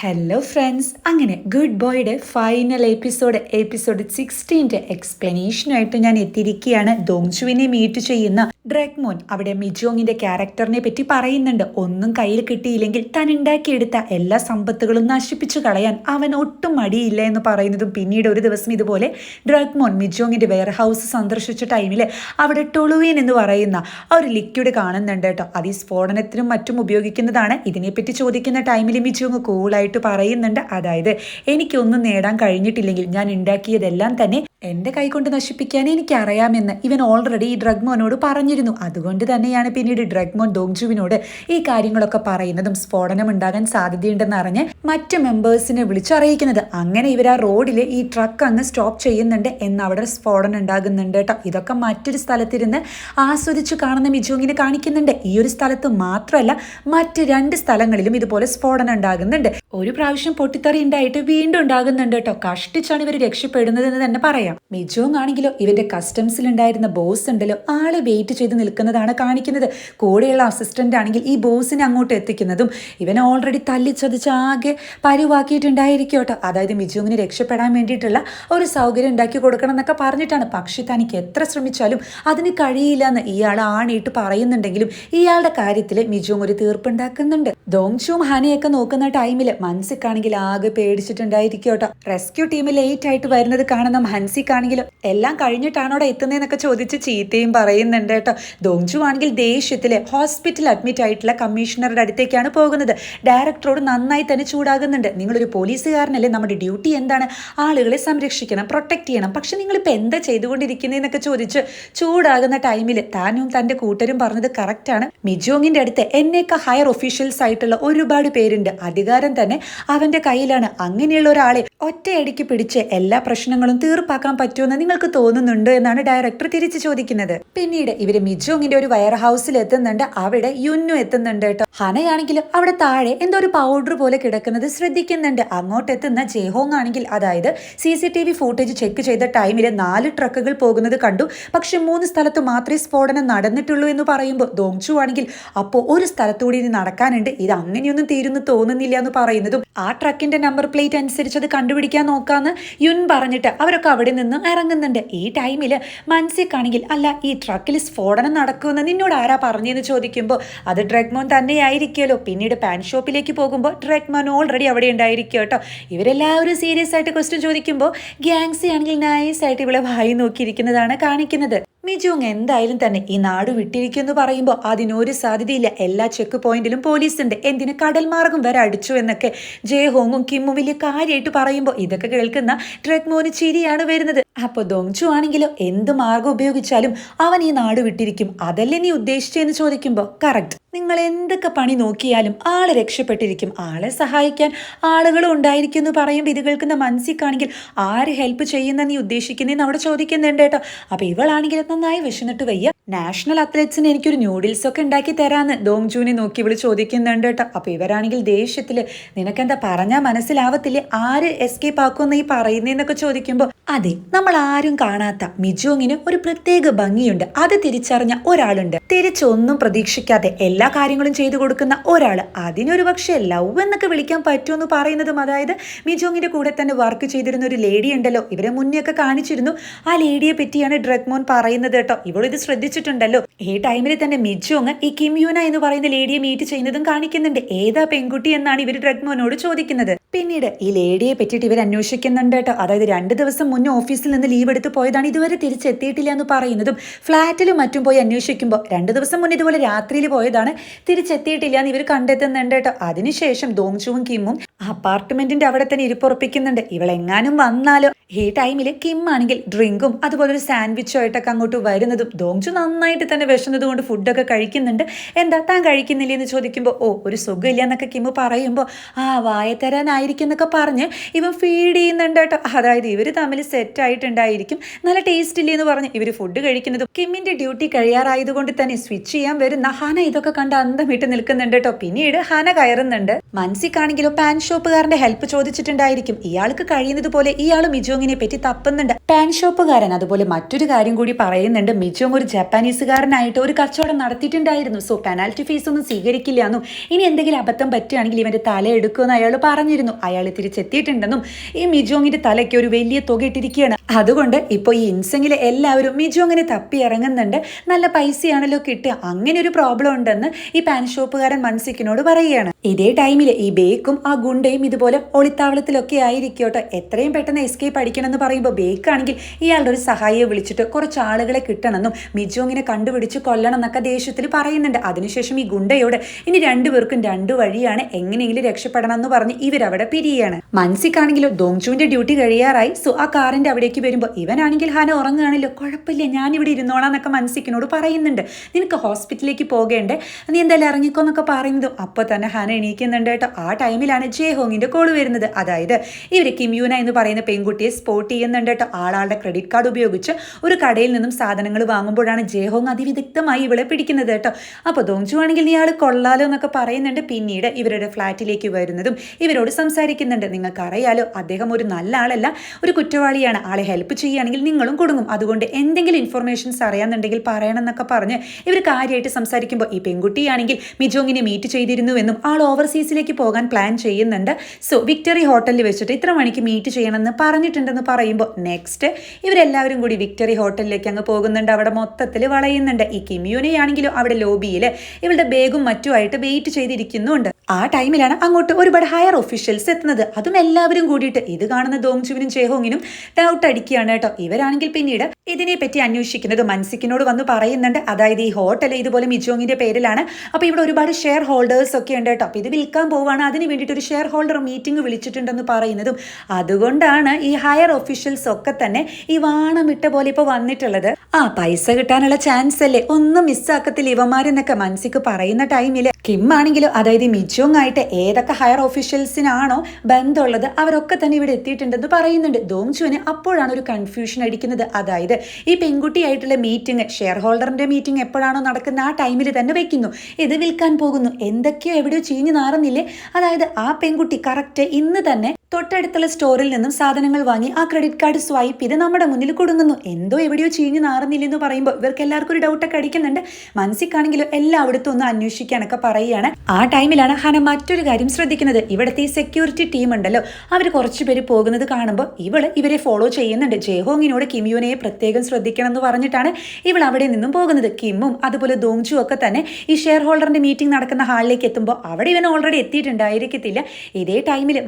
Hello friends അങ്ങനെ good ബോയുടെ final episode episode സിക്സ്റ്റീന്റെ എക്സ്പ്ലനേഷനായിട്ട് ഞാൻ എത്തിയിരിക്കുകയാണ്. ദോങ്ചുവിനെ മീറ്റ് ചെയ്യുന്ന ഡ്രഗ്മോൻ അവിടെ മിജോങ്ങിന്റെ ക്യാരക്ടറിനെ പറ്റി പറയുന്നുണ്ട്. ഒന്നും കയ്യിൽ കിട്ടിയില്ലെങ്കിൽ താൻ ഉണ്ടാക്കിയെടുത്ത എല്ലാ സമ്പത്തുകളും നശിപ്പിച്ചു കളയാൻ അവൻ ഒട്ടും മടിയില്ല എന്ന് പറയുന്നതും പിന്നീട് ഒരു ദിവസം ഇതുപോലെ ഡ്രഗ്മോൻ മിജോങ്ങിന്റെ വെയർ ഹൗസ് സന്ദർശിച്ച ടൈമിൽ അവിടെ ടൊളുവീൻ എന്ന് പറയുന്ന ഒരു ലിക്വിഡ് കാണുന്നുണ്ട് കേട്ടോ. അത് ഈ സ്ഫോടനത്തിനും മറ്റും ഉപയോഗിക്കുന്നതാണ്. ഇതിനെപ്പറ്റി ചോദിക്കുന്ന ടൈമിൽ മിജോങ് കൂളായിട്ട് പറയുന്നുണ്ട്. അതായത് എനിക്കൊന്നും നേടാൻ കഴിഞ്ഞിട്ടില്ലെങ്കിൽ ഞാൻ ഉണ്ടാക്കിയതെല്ലാം തന്നെ എന്റെ കൈകൊണ്ട് നശിപ്പിക്കാൻ എനിക്കറിയാമെന്ന് ഇവൻ ഓൾറെഡി ഈ ഡ്രഗ്മോനോട് പറഞ്ഞിരുന്നു അതുകൊണ്ട് തന്നെയാണ് പിന്നീട് ഡ്രഗ്മോൻ ദോങ്ജുവിനോട് ഈ കാര്യങ്ങളൊക്കെ പറയുന്നതും സ്ഫോടനം ഉണ്ടാകാൻ സാധ്യതയുണ്ടെന്ന് അറിഞ്ഞ് മറ്റ് മെമ്പേഴ്സിനെ വിളിച്ചറിയിക്കുന്നത്. അങ്ങനെ ഇവർ ആ റോഡിൽ ഈ ട്രക്ക് അങ്ങ് സ്റ്റോപ്പ് ചെയ്യുന്നുണ്ട് എന്ന് അവിടെ സ്ഫോടനം ഉണ്ടാകുന്നുണ്ട് കേട്ടോ. ഇതൊക്കെ മറ്റൊരു സ്ഥലത്തിരുന്ന് ആസ്വദിച്ച് കാണുന്ന മിജോങ്ങിനെ കാണിക്കുന്നുണ്ട്. ഈ ഒരു സ്ഥലത്ത് മാത്രമല്ല മറ്റ് രണ്ട് സ്ഥലങ്ങളിലും ഇതുപോലെ സ്ഫോടനം ഉണ്ടാകുന്നുണ്ട്. ഒരു പ്രാവശ്യം പൊട്ടിത്തെറി ഉണ്ടായിട്ട് വീണ്ടും ഉണ്ടാകുന്നുണ്ട് കേട്ടോ. കഷ്ടിച്ചാണ് ഇവർ രക്ഷപ്പെടുന്നത് എന്ന് തന്നെ പറയാം. മിജോങ് ആണെങ്കിലോ ഇവന്റെ കസ്റ്റംസിൽ ഉണ്ടായിരുന്ന ബോസ് ഉണ്ടല്ലോ. ആളെ വെയിറ്റ് നിൽക്കുന്നതാണ് കാണിക്കുന്നത്. കൂടെയുള്ള അസിസ്റ്റന്റ് ആണെങ്കിൽ ഈ ബോസിനെ അങ്ങോട്ട് എത്തിക്കുന്നതും ഇവനെ ഓൾറെഡി തല്ലിച്ചതിച്ച് ആകെ പരിവാക്കിയിട്ടുണ്ടായിരിക്കും കേട്ടോ. അതായത് മിജുവിന് രക്ഷപ്പെടാൻ വേണ്ടിയിട്ടുള്ള ഒരു സൗകര്യം ഉണ്ടാക്കി കൊടുക്കണം എന്നൊക്കെ പറഞ്ഞിട്ടാണ്. പക്ഷെ തനിക്ക് എത്ര ശ്രമിച്ചാലും അതിന് കഴിയില്ല എന്ന് ഇയാൾ ആണിയിട്ട് പറയുന്നുണ്ടെങ്കിലും ഇയാളുടെ കാര്യത്തിൽ മിജുവും ഒരു തീർപ്പുണ്ടാക്കുന്നുണ്ട്. ദോങ്ചും ഹനയൊക്കെ നോക്കുന്ന ടൈമിൽ മൻസിക്കാണെങ്കിൽ ആകെ പേടിച്ചിട്ടുണ്ടായിരിക്കും കേട്ടോ. റെസ്ക്യൂ ടീം ലേറ്റ് ആയിട്ട് വരുന്നത് കാണുന്ന ഹൻസിക്കാണെങ്കിലും എല്ലാം കഴിഞ്ഞിട്ടാണോടെ എത്തുന്നതെന്നൊക്കെ ചോദിച്ച് ചീത്തയും പറയുന്നുണ്ട് ദോങ്ചു ആണെങ്കിൽ ദേഷ്യത്തിലെ ഹോസ്പിറ്റൽ അഡ്മിറ്റ് ആയിട്ടുള്ള കമ്മീഷണറുടെ അടുത്തേക്കാണ് പോകുന്നത്. ഡയറക്ടറോട് നന്നായി തന്നെ ചൂടാകുന്നുണ്ട്. നിങ്ങളൊരു പോലീസുകാരനല്ലേ നമ്മുടെ ഡ്യൂട്ടി എന്താണ്? ആളുകളെ സംരക്ഷിക്കണം പ്രൊട്ടക്ട് ചെയ്യണം. പക്ഷെ നിങ്ങളിപ്പോൾ എന്താ ചെയ്തുകൊണ്ടിരിക്കുന്നതെന്നൊക്കെ ചോദിച്ച് ചൂടാകുന്ന ടൈമിൽ താനും തന്റെ കൂട്ടരും പറഞ്ഞത് കറക്റ്റാണ് മിജോങ്ങിന്റെ അടുത്ത് എന്നേക്കാൾ ഹയർ ഒഫീഷ്യൽസ് ആയിട്ടുള്ള ഒരുപാട് പേരുണ്ട്. അധികാരം തന്നെ അവന്റെ കയ്യിലാണ്. അങ്ങനെയുള്ള ഒരാളെ ഒറ്റയടിക്ക് പിടിച്ച് എല്ലാ പ്രശ്നങ്ങളും തീർപ്പാക്കാൻ പറ്റുമെന്ന് നിങ്ങൾക്ക് തോന്നുന്നുണ്ടോ എന്നാണ് ഡയറക്ടർ തിരിച്ചു ചോദിക്കുന്നത്. പിന്നീട് ഇവർ മിജുങ്ങിന്റെ ഒരു വെയർ ഹൗസിൽ എത്തുന്നുണ്ട്. അവിടെ യുന്നു എത്തുന്നുണ്ട് കേട്ടോ. ഹനയാണെങ്കിൽ അവിടെ താഴെ എന്തോ ഒരു പൗഡർ പോലെ കിടക്കുന്നത് ശ്രദ്ധിക്കുന്നുണ്ട്. അങ്ങോട്ട് എത്തുന്ന ജെഹോങ് ആണെങ്കിൽ അതായത് C C T V footage check ചെയ്ത ടൈമിൽ നാല് ട്രക്കുകൾ പോകുന്നത് കണ്ടു. പക്ഷെ മൂന്ന് സ്ഥലത്ത് മാത്രമേ സ്ഫോടനം നടന്നിട്ടുള്ളൂ എന്ന് പറയുമ്പോൾ ദോങ്ചു ആണെങ്കിൽ അപ്പോൾ ഒരു സ്ഥലത്തുകൂടി ഇനി നടക്കാനുണ്ട്. ഇത് അങ്ങനെയൊന്നും തീരുന്നു തോന്നുന്നില്ല എന്ന് പറയുന്നതും ആ ട്രക്കിന്റെ നമ്പർ പ്ലേറ്റ് അനുസരിച്ച് അത് കണ്ടുപിടിക്കാൻ നോക്കാന്ന് യുൻ പറഞ്ഞിട്ട് അവരൊക്കെ അവിടെ നിന്ന് ഇറങ്ങുന്നുണ്ട്. ഈ ടൈമിൽ മൻസിക്കാണെങ്കിൽ അല്ല ഈ ട്രക്കിൽ സ്ഫോടനം നടക്കുമെന്ന് നിന്നോട് ആരാ പറഞ്ഞെന്ന് ചോദിക്കുമ്പോൾ അത് ഡ്രഗ്മോൻ തന്നെയായിരിക്കുമല്ലോ. പിന്നീട് പാൻ ഷോപ്പിലേക്ക് പോകുമ്പോൾ ഡ്രഗ്മോൻ ഓൾറെഡി അവിടെ ഉണ്ടായിരിക്കും കേട്ടോ. ഇവരെല്ലാവരും സീരിയസ് ആയിട്ട് ക്വസ്റ്റ്യൻ ചോദിക്കുമ്പോൾ ഗ്യാങ്സി ആണെങ്കിൽ നൈസ് ആയിട്ട് ഇവിടെ വായി നോക്കിയിരിക്കുന്നതാണ് കാണിക്കുന്നത്. മിജുങ് എന്തായാലും തന്നെ ഈ നാട് വിട്ടിരിക്കുമെന്ന് പറയുമ്പോൾ അതിനൊരു സാധ്യതയില്ല. എല്ലാ ചെക്ക് പോയിന്റിലും പോലീസ് ഉണ്ട് എന്തിന് കടൽ മാർഗം വരെ അടിച്ചു എന്നൊക്കെ ജയഹോങ്ങും കിമ്മും വലിയ കാര്യമായിട്ട് പറയുമ്പോൾ ഇതൊക്കെ കേൾക്കുന്ന ട്രെക്മോന് ചിരിയാണ് വരുന്നത്. അപ്പോൾ ദോങ്ചു ആണെങ്കിലോ എന്ത് മാർഗം ഉപയോഗിച്ചാലും അവൻ ഈ നാട് വിട്ടിരിക്കും. അതല്ലേ നീ ഉദ്ദേശിച്ചെന്ന് ചോദിക്കുമ്പോൾ കറക്റ്റ് നിങ്ങൾ എന്തൊക്കെ പണി നോക്കിയാലും ആൾ രക്ഷപ്പെട്ടിരിക്കും. ആളെ സഹായിക്കാൻ ആളുകളും ഉണ്ടായിരിക്കും എന്ന് പറയുമ്പോൾ ഇത് കേൾക്കുന്ന മനസ്സിക്കാണെങ്കിൽ ആര് ഹെൽപ്പ് ചെയ്യുന്ന നീ ഉദ്ദേശിക്കുന്നതെന്ന് അവിടെ ചോദിക്കുന്നുണ്ട് കേട്ടോ. അപ്പോൾ ഇവളാണെങ്കിൽ നന്നായി വിശന്നിട്ട് വയ്യ. നാഷണൽ അത്ലറ്റ്സിന് എനിക്കൊരു ന്യൂഡിൽസ് ഒക്കെ ഉണ്ടാക്കി തരാന്ന് ജൂനെ നോക്കി ഇവിടെ ചോദിക്കുന്നുണ്ട് കേട്ടോ. അപ്പോൾ ഇവരാണെങ്കിൽ ദേഷ്യത്തിൽ നിനക്കെന്താ പറഞ്ഞാൽ മനസ്സിലാവത്തില്ലേ? ആര് എസ്കേപ്പ് ആക്കുമെന്ന് ഈ പറയുന്നതെന്നൊക്കെ ചോദിക്കുമ്പോൾ അതെ നമ്മൾ ആരും കാണാത്ത മിജോങ്ങിന് ഒരു പ്രത്യേക ഭംഗിയുണ്ട്. അത് തിരിച്ചറിഞ്ഞ ഒരാളുണ്ട്. തിരിച്ചൊന്നും പ്രതീക്ഷിക്കാതെ എല്ലാ കാര്യങ്ങളും ചെയ്തു കൊടുക്കുന്ന ഒരാൾ അതിനൊരു പക്ഷേ ലവ് എന്നൊക്കെ വിളിക്കാൻ പറ്റുമെന്ന് പറയുന്നതും അതായത് മിജോങ്ങിന്റെ കൂടെ തന്നെ വർക്ക് ചെയ്തിരുന്ന ഒരു ലേഡി ഉണ്ടല്ലോ. ഇവരെ മുന്നേ ഒക്കെ കാണിച്ചിരുന്നു. ആ ലേഡിയെ പറ്റിയാണ് ഡ്രഗ്മോൻ പറയുന്നത് കേട്ടോ. ഇവളിത് ശ്രദ്ധിച്ചിട്ടുണ്ടല്ലോ ഈ ടൈമിൽ തന്നെ മിജോങ് ഈ കിംയൂന എന്ന് പറയുന്ന ലേഡിയെ മീറ്റ് ചെയ്യുന്നതും കാണിക്കുന്നുണ്ട്. ഏതാ പെൺകുട്ടി എന്നാണ് ഇവർ ഡ്രഗ്മോനോട് ചോദിക്കുന്നത്. പിന്നീട് ഈ ലേഡിയെ പറ്റിയിട്ട് ഇവർ അന്വേഷിക്കുന്നുണ്ട് കേട്ടോ. അതായത് രണ്ട് ദിവസം മുന്നേ ഓഫീസിൽ നിന്ന് ലീവ് എടുത്ത് പോയതാണ്. ഇതുവരെ തിരിച്ചെത്തിയിട്ടില്ല എന്ന് പറയുന്നതും ഫ്ലാറ്റിലും മറ്റും പോയി അന്വേഷിക്കുമ്പോൾ രണ്ട് ദിവസം മുന്നേ ഇതുപോലെ രാത്രിയിൽ പോയതാണ്. തിരിച്ചെത്തിയിട്ടില്ല എന്ന് ഇവർ കണ്ടെത്തുന്നുണ്ട് കേട്ടോ. അതിനുശേഷം ദോങ്ചുവും കിമ്മും അപ്പാർട്ട്മെന്റിന്റെ അവിടെ തന്നെ ഇരിപ്പുറപ്പിക്കുന്നുണ്ട്. ഇവളെങ്ങാനും വന്നാലോ? ഈ ടൈമിൽ കിം ആണെങ്കിൽ ഡ്രിങ്കും അതുപോലെ ഒരു സാൻഡ്വിച്ചോ ആയിട്ടൊക്കെ അങ്ങോട്ട് വരുന്നതും ദോങ്ചു നന്നായിട്ട് തന്നെ വിശന്നത് കൊണ്ട് ഫുഡൊക്കെ കഴിക്കുന്നുണ്ട്. എന്താ താൻ കഴിക്കുന്നില്ലേ എന്ന് ചോദിക്കുമ്പോൾ ഓ ഒരു സുഖമില്ല എന്നൊക്കെ കിമ്മ് പറയുമ്പോൾ ആ വായ തരാനായിരിക്കും എന്നൊക്കെ പറഞ്ഞ് ഇവൻ ഫീഡ് ചെയ്യുന്നുണ്ട് കേട്ടോ. അതായത് ഇവർ തമ്മിൽ സെറ്റ് ആയിട്ടുണ്ടായിരിക്കും. നല്ല ടേസ്റ്റ് ഇല്ലേ എന്ന് പറഞ്ഞ് ഇവർ ഫുഡ് കഴിക്കുന്നത് കിമ്മിന്റെ ഡ്യൂട്ടി കഴിയാറായതുകൊണ്ട് തന്നെ സ്വിച്ച് ചെയ്യാൻ വരുന്ന ഹന ഇതൊക്കെ കണ്ട് അന്തം വിട്ട് നിൽക്കുന്നുണ്ട് കേട്ടോ. പിന്നീട് ഹന കയറുന്നുണ്ട്. മൻസിക്കാണെങ്കിലോ പാൻ ഷോപ്പുകാരന്റെ ഹെൽപ്പ് ചോദിച്ചിട്ടുണ്ടായിരിക്കും. ഇയാൾക്ക് കഴിയുന്നത് പോലെ ഇയാൾ മിജോങ്ങിനെ പറ്റി തപ്പുന്നുണ്ട്. പാൻ ഷോപ്പുകാരൻ അതുപോലെ മറ്റൊരു കാര്യം കൂടി പറയുന്നുണ്ട്. മിജോങ് ഒരു ജപ്പാനീസുകാരനായിട്ട് ഒരു കച്ചവടം നടത്തിയിട്ടുണ്ടായിരുന്നു. സോ പെനാൽറ്റി ഫീസ് ഒന്നും സ്വീകരിക്കില്ല എന്നും. ഇനി എന്തെങ്കിലും അബദ്ധം പറ്റുകയാണെങ്കിൽ ഇവന്റെ തല എടുക്കുമെന്ന് അയാൾ പറഞ്ഞിരുന്നു. പറയുന്നു അയാൾ തിരിച്ചെത്തിയിട്ടുണ്ടെന്നും ഈ മിജോങ്ങിന്റെ തലയ്ക്ക് ഒരു വലിയ തുക ഇട്ടിരിക്കുകയാണ്. അതുകൊണ്ട് ഇപ്പോൾ ഈ ഇൻസെങ്ങിലെ എല്ലാവരും മിജോങ്ങിനെ തപ്പി ഇറങ്ങുന്നുണ്ട് നല്ല പൈസയാണല്ലോ കിട്ടുക. അങ്ങനെ ഒരു പ്രോബ്ലം ഉണ്ടെന്ന് ഈ പാൻ ഷോപ്പുകാരൻ മൻസിക്കിനോട് പറയുകയാണ്. ഇതേ ടൈമിൽ ഈ ബേക്കും ആ ഗുണ്ടയും ഇതുപോലെ ഒളിത്താവളത്തിലൊക്കെ ആയിരിക്കോട്ടെ. എത്രയും പെട്ടെന്ന് എസ്കേപ്പ് അടിക്കണമെന്ന് പറയുമ്പോൾ ബേക്കാണെങ്കിൽ ഇയാളുടെ ഒരു സഹായിയെ വിളിച്ചിട്ട് കുറച്ച് ആളുകളെ കിട്ടണമെന്നും മിജോങ്ങിനെ കണ്ടുപിടിച്ച് കൊല്ലണം എന്നൊക്കെ ദേഷ്യത്തിൽ പറയുന്നുണ്ട്. അതിനുശേഷം ഈ ഗുണ്ടയോട് ഇനി രണ്ടുപേർക്കും രണ്ടു വഴിയാണ് എങ്ങനെയെങ്കിലും രക്ഷപ്പെടണം എന്ന് പറഞ്ഞ് ഇവരവിടെ പിരിയാണ്. മൻസിക്കാണെങ്കിലോ ദോങ്ചുവിന്റെ ഡ്യൂട്ടി കഴിയാറായി. സോ ആ കാറിന്റെ അവിടേക്ക് വരുമ്പോൾ ഇവനാണെങ്കിൽ ഹാന ഉറങ്ങുകയാണല്ലോ. കുഴപ്പമില്ല ഞാൻ ഇവിടെ ഇരുന്നോളാം എന്നൊക്കെ മൻസിക്കിനോട് പറയുന്നുണ്ട്. നിനക്ക് ഹോസ്പിറ്റലിലേക്ക് പോകേണ്ടേ? നീ എന്തായാലും ഇറങ്ങിക്കോ എന്നൊക്കെ പറയുന്നതും അപ്പോൾ തന്നെ ഹാന എണീക്കുന്നുണ്ട് കേട്ടോ. ആ ടൈമിലാണ് ജെ ഹോങ്ങിന്റെ കോൾ വരുന്നത്. അതായത് ഇവർ കിമ്യൂന എന്ന് പറയുന്ന പെൺകുട്ടിയെ സ്പോട്ട് ചെയ്യുന്നുണ്ട് കേട്ടോ. ആളാളുടെ ക്രെഡിറ്റ് കാർഡ് ഉപയോഗിച്ച് ഒരു കടയിൽ നിന്നും സാധനങ്ങൾ വാങ്ങുമ്പോഴാണ് ജയഹോങ് അതിവിദഗ്ധമായി ഇവളെ പിടിക്കുന്നത് കേട്ടോ. അപ്പോൾ ദോങ്ചു ആണെങ്കിൽ നീ ആൾ കൊള്ളാലോ എന്നൊക്കെ പറയുന്നുണ്ട്. പിന്നീട് ഇവരുടെ ഫ്ലാറ്റിലേക്ക് വരുന്നതും ഇവരോട് സംസാരിക്കുന്നുണ്ട്. നിങ്ങൾക്ക് അറിയാലോ അദ്ദേഹം ഒരു നല്ല ആളല്ല ഒരു കുറ്റവാളിയാണ്. ആളെ ഹെൽപ്പ് ചെയ്യുകയാണെങ്കിൽ നിങ്ങളും കൊടുങ്ങും. അതുകൊണ്ട് എന്തെങ്കിലും ഇൻഫർമേഷൻസ് അറിയാന്നുണ്ടെങ്കിൽ പറയണം എന്നൊക്കെ പറഞ്ഞ് ഇവർ കാര്യമായിട്ട് സംസാരിക്കുമ്പോൾ ഈ പെൺകുട്ടിയാണെങ്കിൽ മിജോങ്ങിനെ മീറ്റ് ചെയ്തിരുന്നുവെന്നും ആൾ ഓവർസീസിലേക്ക് പോകാൻ പ്ലാൻ ചെയ്യുന്നുണ്ട്. സോ വിക്ടറി ഹോട്ടലിൽ വെച്ചിട്ട് ഇത്ര മണിക്ക് മീറ്റ് ചെയ്യണമെന്ന് പറഞ്ഞിട്ടുണ്ടെന്ന് പറയുമ്പോൾ നെക്സ്റ്റ് ഇവരെല്ലാവരും കൂടി വിക്ടറി ഹോട്ടലിലേക്ക് അങ്ങ് പോകുന്നുണ്ട്. അവിടെ മൊത്തത്തിൽ വളയുന്നുണ്ട്. ഈ കിമിയോനെയാണെങ്കിലും അവിടെ ലോബിയിൽ ഇവളുടെ ബേഗും മറ്റുമായിട്ട് വെയിറ്റ് ചെയ്തിരിക്കുന്നുണ്ട്. ആ ടൈമിലാണ് അങ്ങോട്ട് ഒരുപാട് ഹയർ ഒഫീഷ്യൽസ് എത്തുന്നത്. അതും എല്ലാവരും കൂടിയിട്ട്. ഇത് കാണുന്ന ദോങ്ചുവിനും ചേഹോങ്ങിനും ഡൗട്ട് അടിക്കുകയാണ് കേട്ടോ. ഇവരാണെങ്കിൽ പിന്നീട് ഇതിനെപ്പറ്റി അന്വേഷിക്കുന്നത് മൻസിക്കിനോട് വന്ന് പറയുന്നുണ്ട്. അതായത് ഈ ഹോട്ടൽ ഇതുപോലെ മിജോങ്ങിന്റെ പേരിലാണ്. അപ്പോൾ ഇവിടെ ഒരുപാട് ഷെയർ ഹോൾഡേഴ്സ് ഒക്കെ ഉണ്ട് കേട്ടോ. അപ്പോൾ ഇത് വിൽക്കാൻ പോവാണ്. അതിന് വേണ്ടിയിട്ട് ഒരു ഷെയർ ഹോൾഡർ മീറ്റിംഗ് വിളിച്ചിട്ടുണ്ടെന്ന് പറയുന്നതും അതുകൊണ്ടാണ് ഈ ഹയർ ഒഫീഷ്യൽസ് ഒക്കെ തന്നെ ഈ വാണം ഇട്ട പോലെ ഇപ്പോൾ വന്നിട്ടുള്ളത്. ആ പൈസ കിട്ടാനുള്ള ചാൻസ് അല്ലേ? ഒന്നും മിസ്സാക്കത്തില്ല ഇവമാരെന്നൊക്കെ മൻസിക്ക് പറയുന്ന ടൈമിൽ കിം ആണെങ്കിലും അതായത് മിജോങ് ആയിട്ട് ഏതൊക്കെ ഹയർ ഒഫീഷ്യൽസിനാണോ ബന്ധമുള്ളത് അവരൊക്കെ തന്നെ ഇവിടെ എത്തിയിട്ടുണ്ടെന്ന് പറയുന്നുണ്ട്. ദോങ്ചുവിന് അപ്പോഴാണ് ഒരു കൺഫ്യൂഷൻ അടിക്കുന്നത്. അതായത് ഈ പെൺകുട്ടിയായിട്ടുള്ള മീറ്റിംഗ് ഷെയർ ഹോൾഡറിന്റെ മീറ്റിംഗ് എപ്പോഴാണോ നടക്കുന്ന ആ ടൈമിൽ തന്നെ വെക്കുന്നു. ഇത് വിൽക്കാൻ പോകുന്നു. എന്തൊക്കെയോ എവിടെയോ ചീഞ്ഞു നാറുന്നില്ലേ? അതായത് ആ പെൺകുട്ടി കറക്റ്റ് ഇന്ന് തന്നെ തൊട്ടടുത്തുള്ള സ്റ്റോറിൽ നിന്നും സാധനങ്ങൾ വാങ്ങി ആ ക്രെഡിറ്റ് കാർഡ് സ്വൈപ്പ് ചെയ്ത് നമ്മുടെ മുന്നിൽ കൊടുങ്ങുന്നു. എന്തോ എവിടെയോ ചീഞ്ഞ് നാറുന്നില്ലെന്ന് പറയുമ്പോൾ ഇവർക്ക് എല്ലാവർക്കും ഒരു ഡൗട്ടൊക്കെ അടിക്കുന്നുണ്ട്. മനസ്സിക്കാണെങ്കിലും എല്ലായിടത്തും ഒന്ന് അന്വേഷിക്കാനൊക്കെ പറയുകയാണ്. ആ ടൈമിലാണ് ഹന മറ്റൊരു കാര്യം ശ്രദ്ധിക്കുന്നത്. ഇവിടുത്തെ ഈ സെക്യൂരിറ്റി ടീം ഉണ്ടല്ലോ. അവർ കുറച്ച് പേര് പോകുന്നത് കാണുമ്പോൾ ഇവൾ ഇവരെ ഫോളോ ചെയ്യുന്നുണ്ട്. ജയഹോങ്ങിനോട് കിമിയോനെ പ്രത്യേകം ശ്രദ്ധിക്കണം എന്ന് പറഞ്ഞിട്ടാണ് ഇവൾ അവിടെ നിന്നും പോകുന്നത്. കിമ്മും അതുപോലെ ദോങ്ചു ഒക്കെ തന്നെ ഈ ഷെയർ ഹോൾഡറിന്റെ മീറ്റിംഗ് നടക്കുന്ന ഹാളിലേക്ക് എത്തുമ്പോൾ അവിടെ ഇവൻ ഓൾറെഡി എത്തിയിട്ടുണ്ടായിരിക്കത്തില്ല. ഇതേ ടൈമിൽ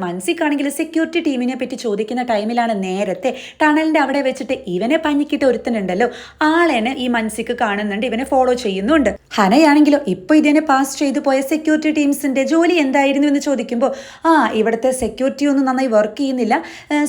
മൻസിക്കാണെങ്കിൽ സെക്യൂരിറ്റി ടീമിനെ പറ്റി ചോദിക്കുന്ന ടൈമിലാണ് നേരത്തെ ടണലിന്റെ അവിടെ വെച്ചിട്ട് ഇവനെ പഞ്ഞിക്കിട്ട് ഒരുത്തനുണ്ടല്ലോ. ആളെന്നെ ഈ മൻസിക്ക് കാണുന്നുണ്ട് ഇവനെ ഫോളോ ചെയ്യുന്നുണ്ട്. ഹനയാണെങ്കിലോ ഇപ്പോൾ ഇതിനെ പാസ് ചെയ്തു പോയ സെക്യൂരിറ്റി ടീംസിന്റെ ജോലി എന്തായിരുന്നു എന്ന് ചോദിക്കുമ്പോൾ ആ ഇവിടുത്തെ സെക്യൂരിറ്റി ഒന്നും നന്നായി വർക്ക് ചെയ്യുന്നില്ല.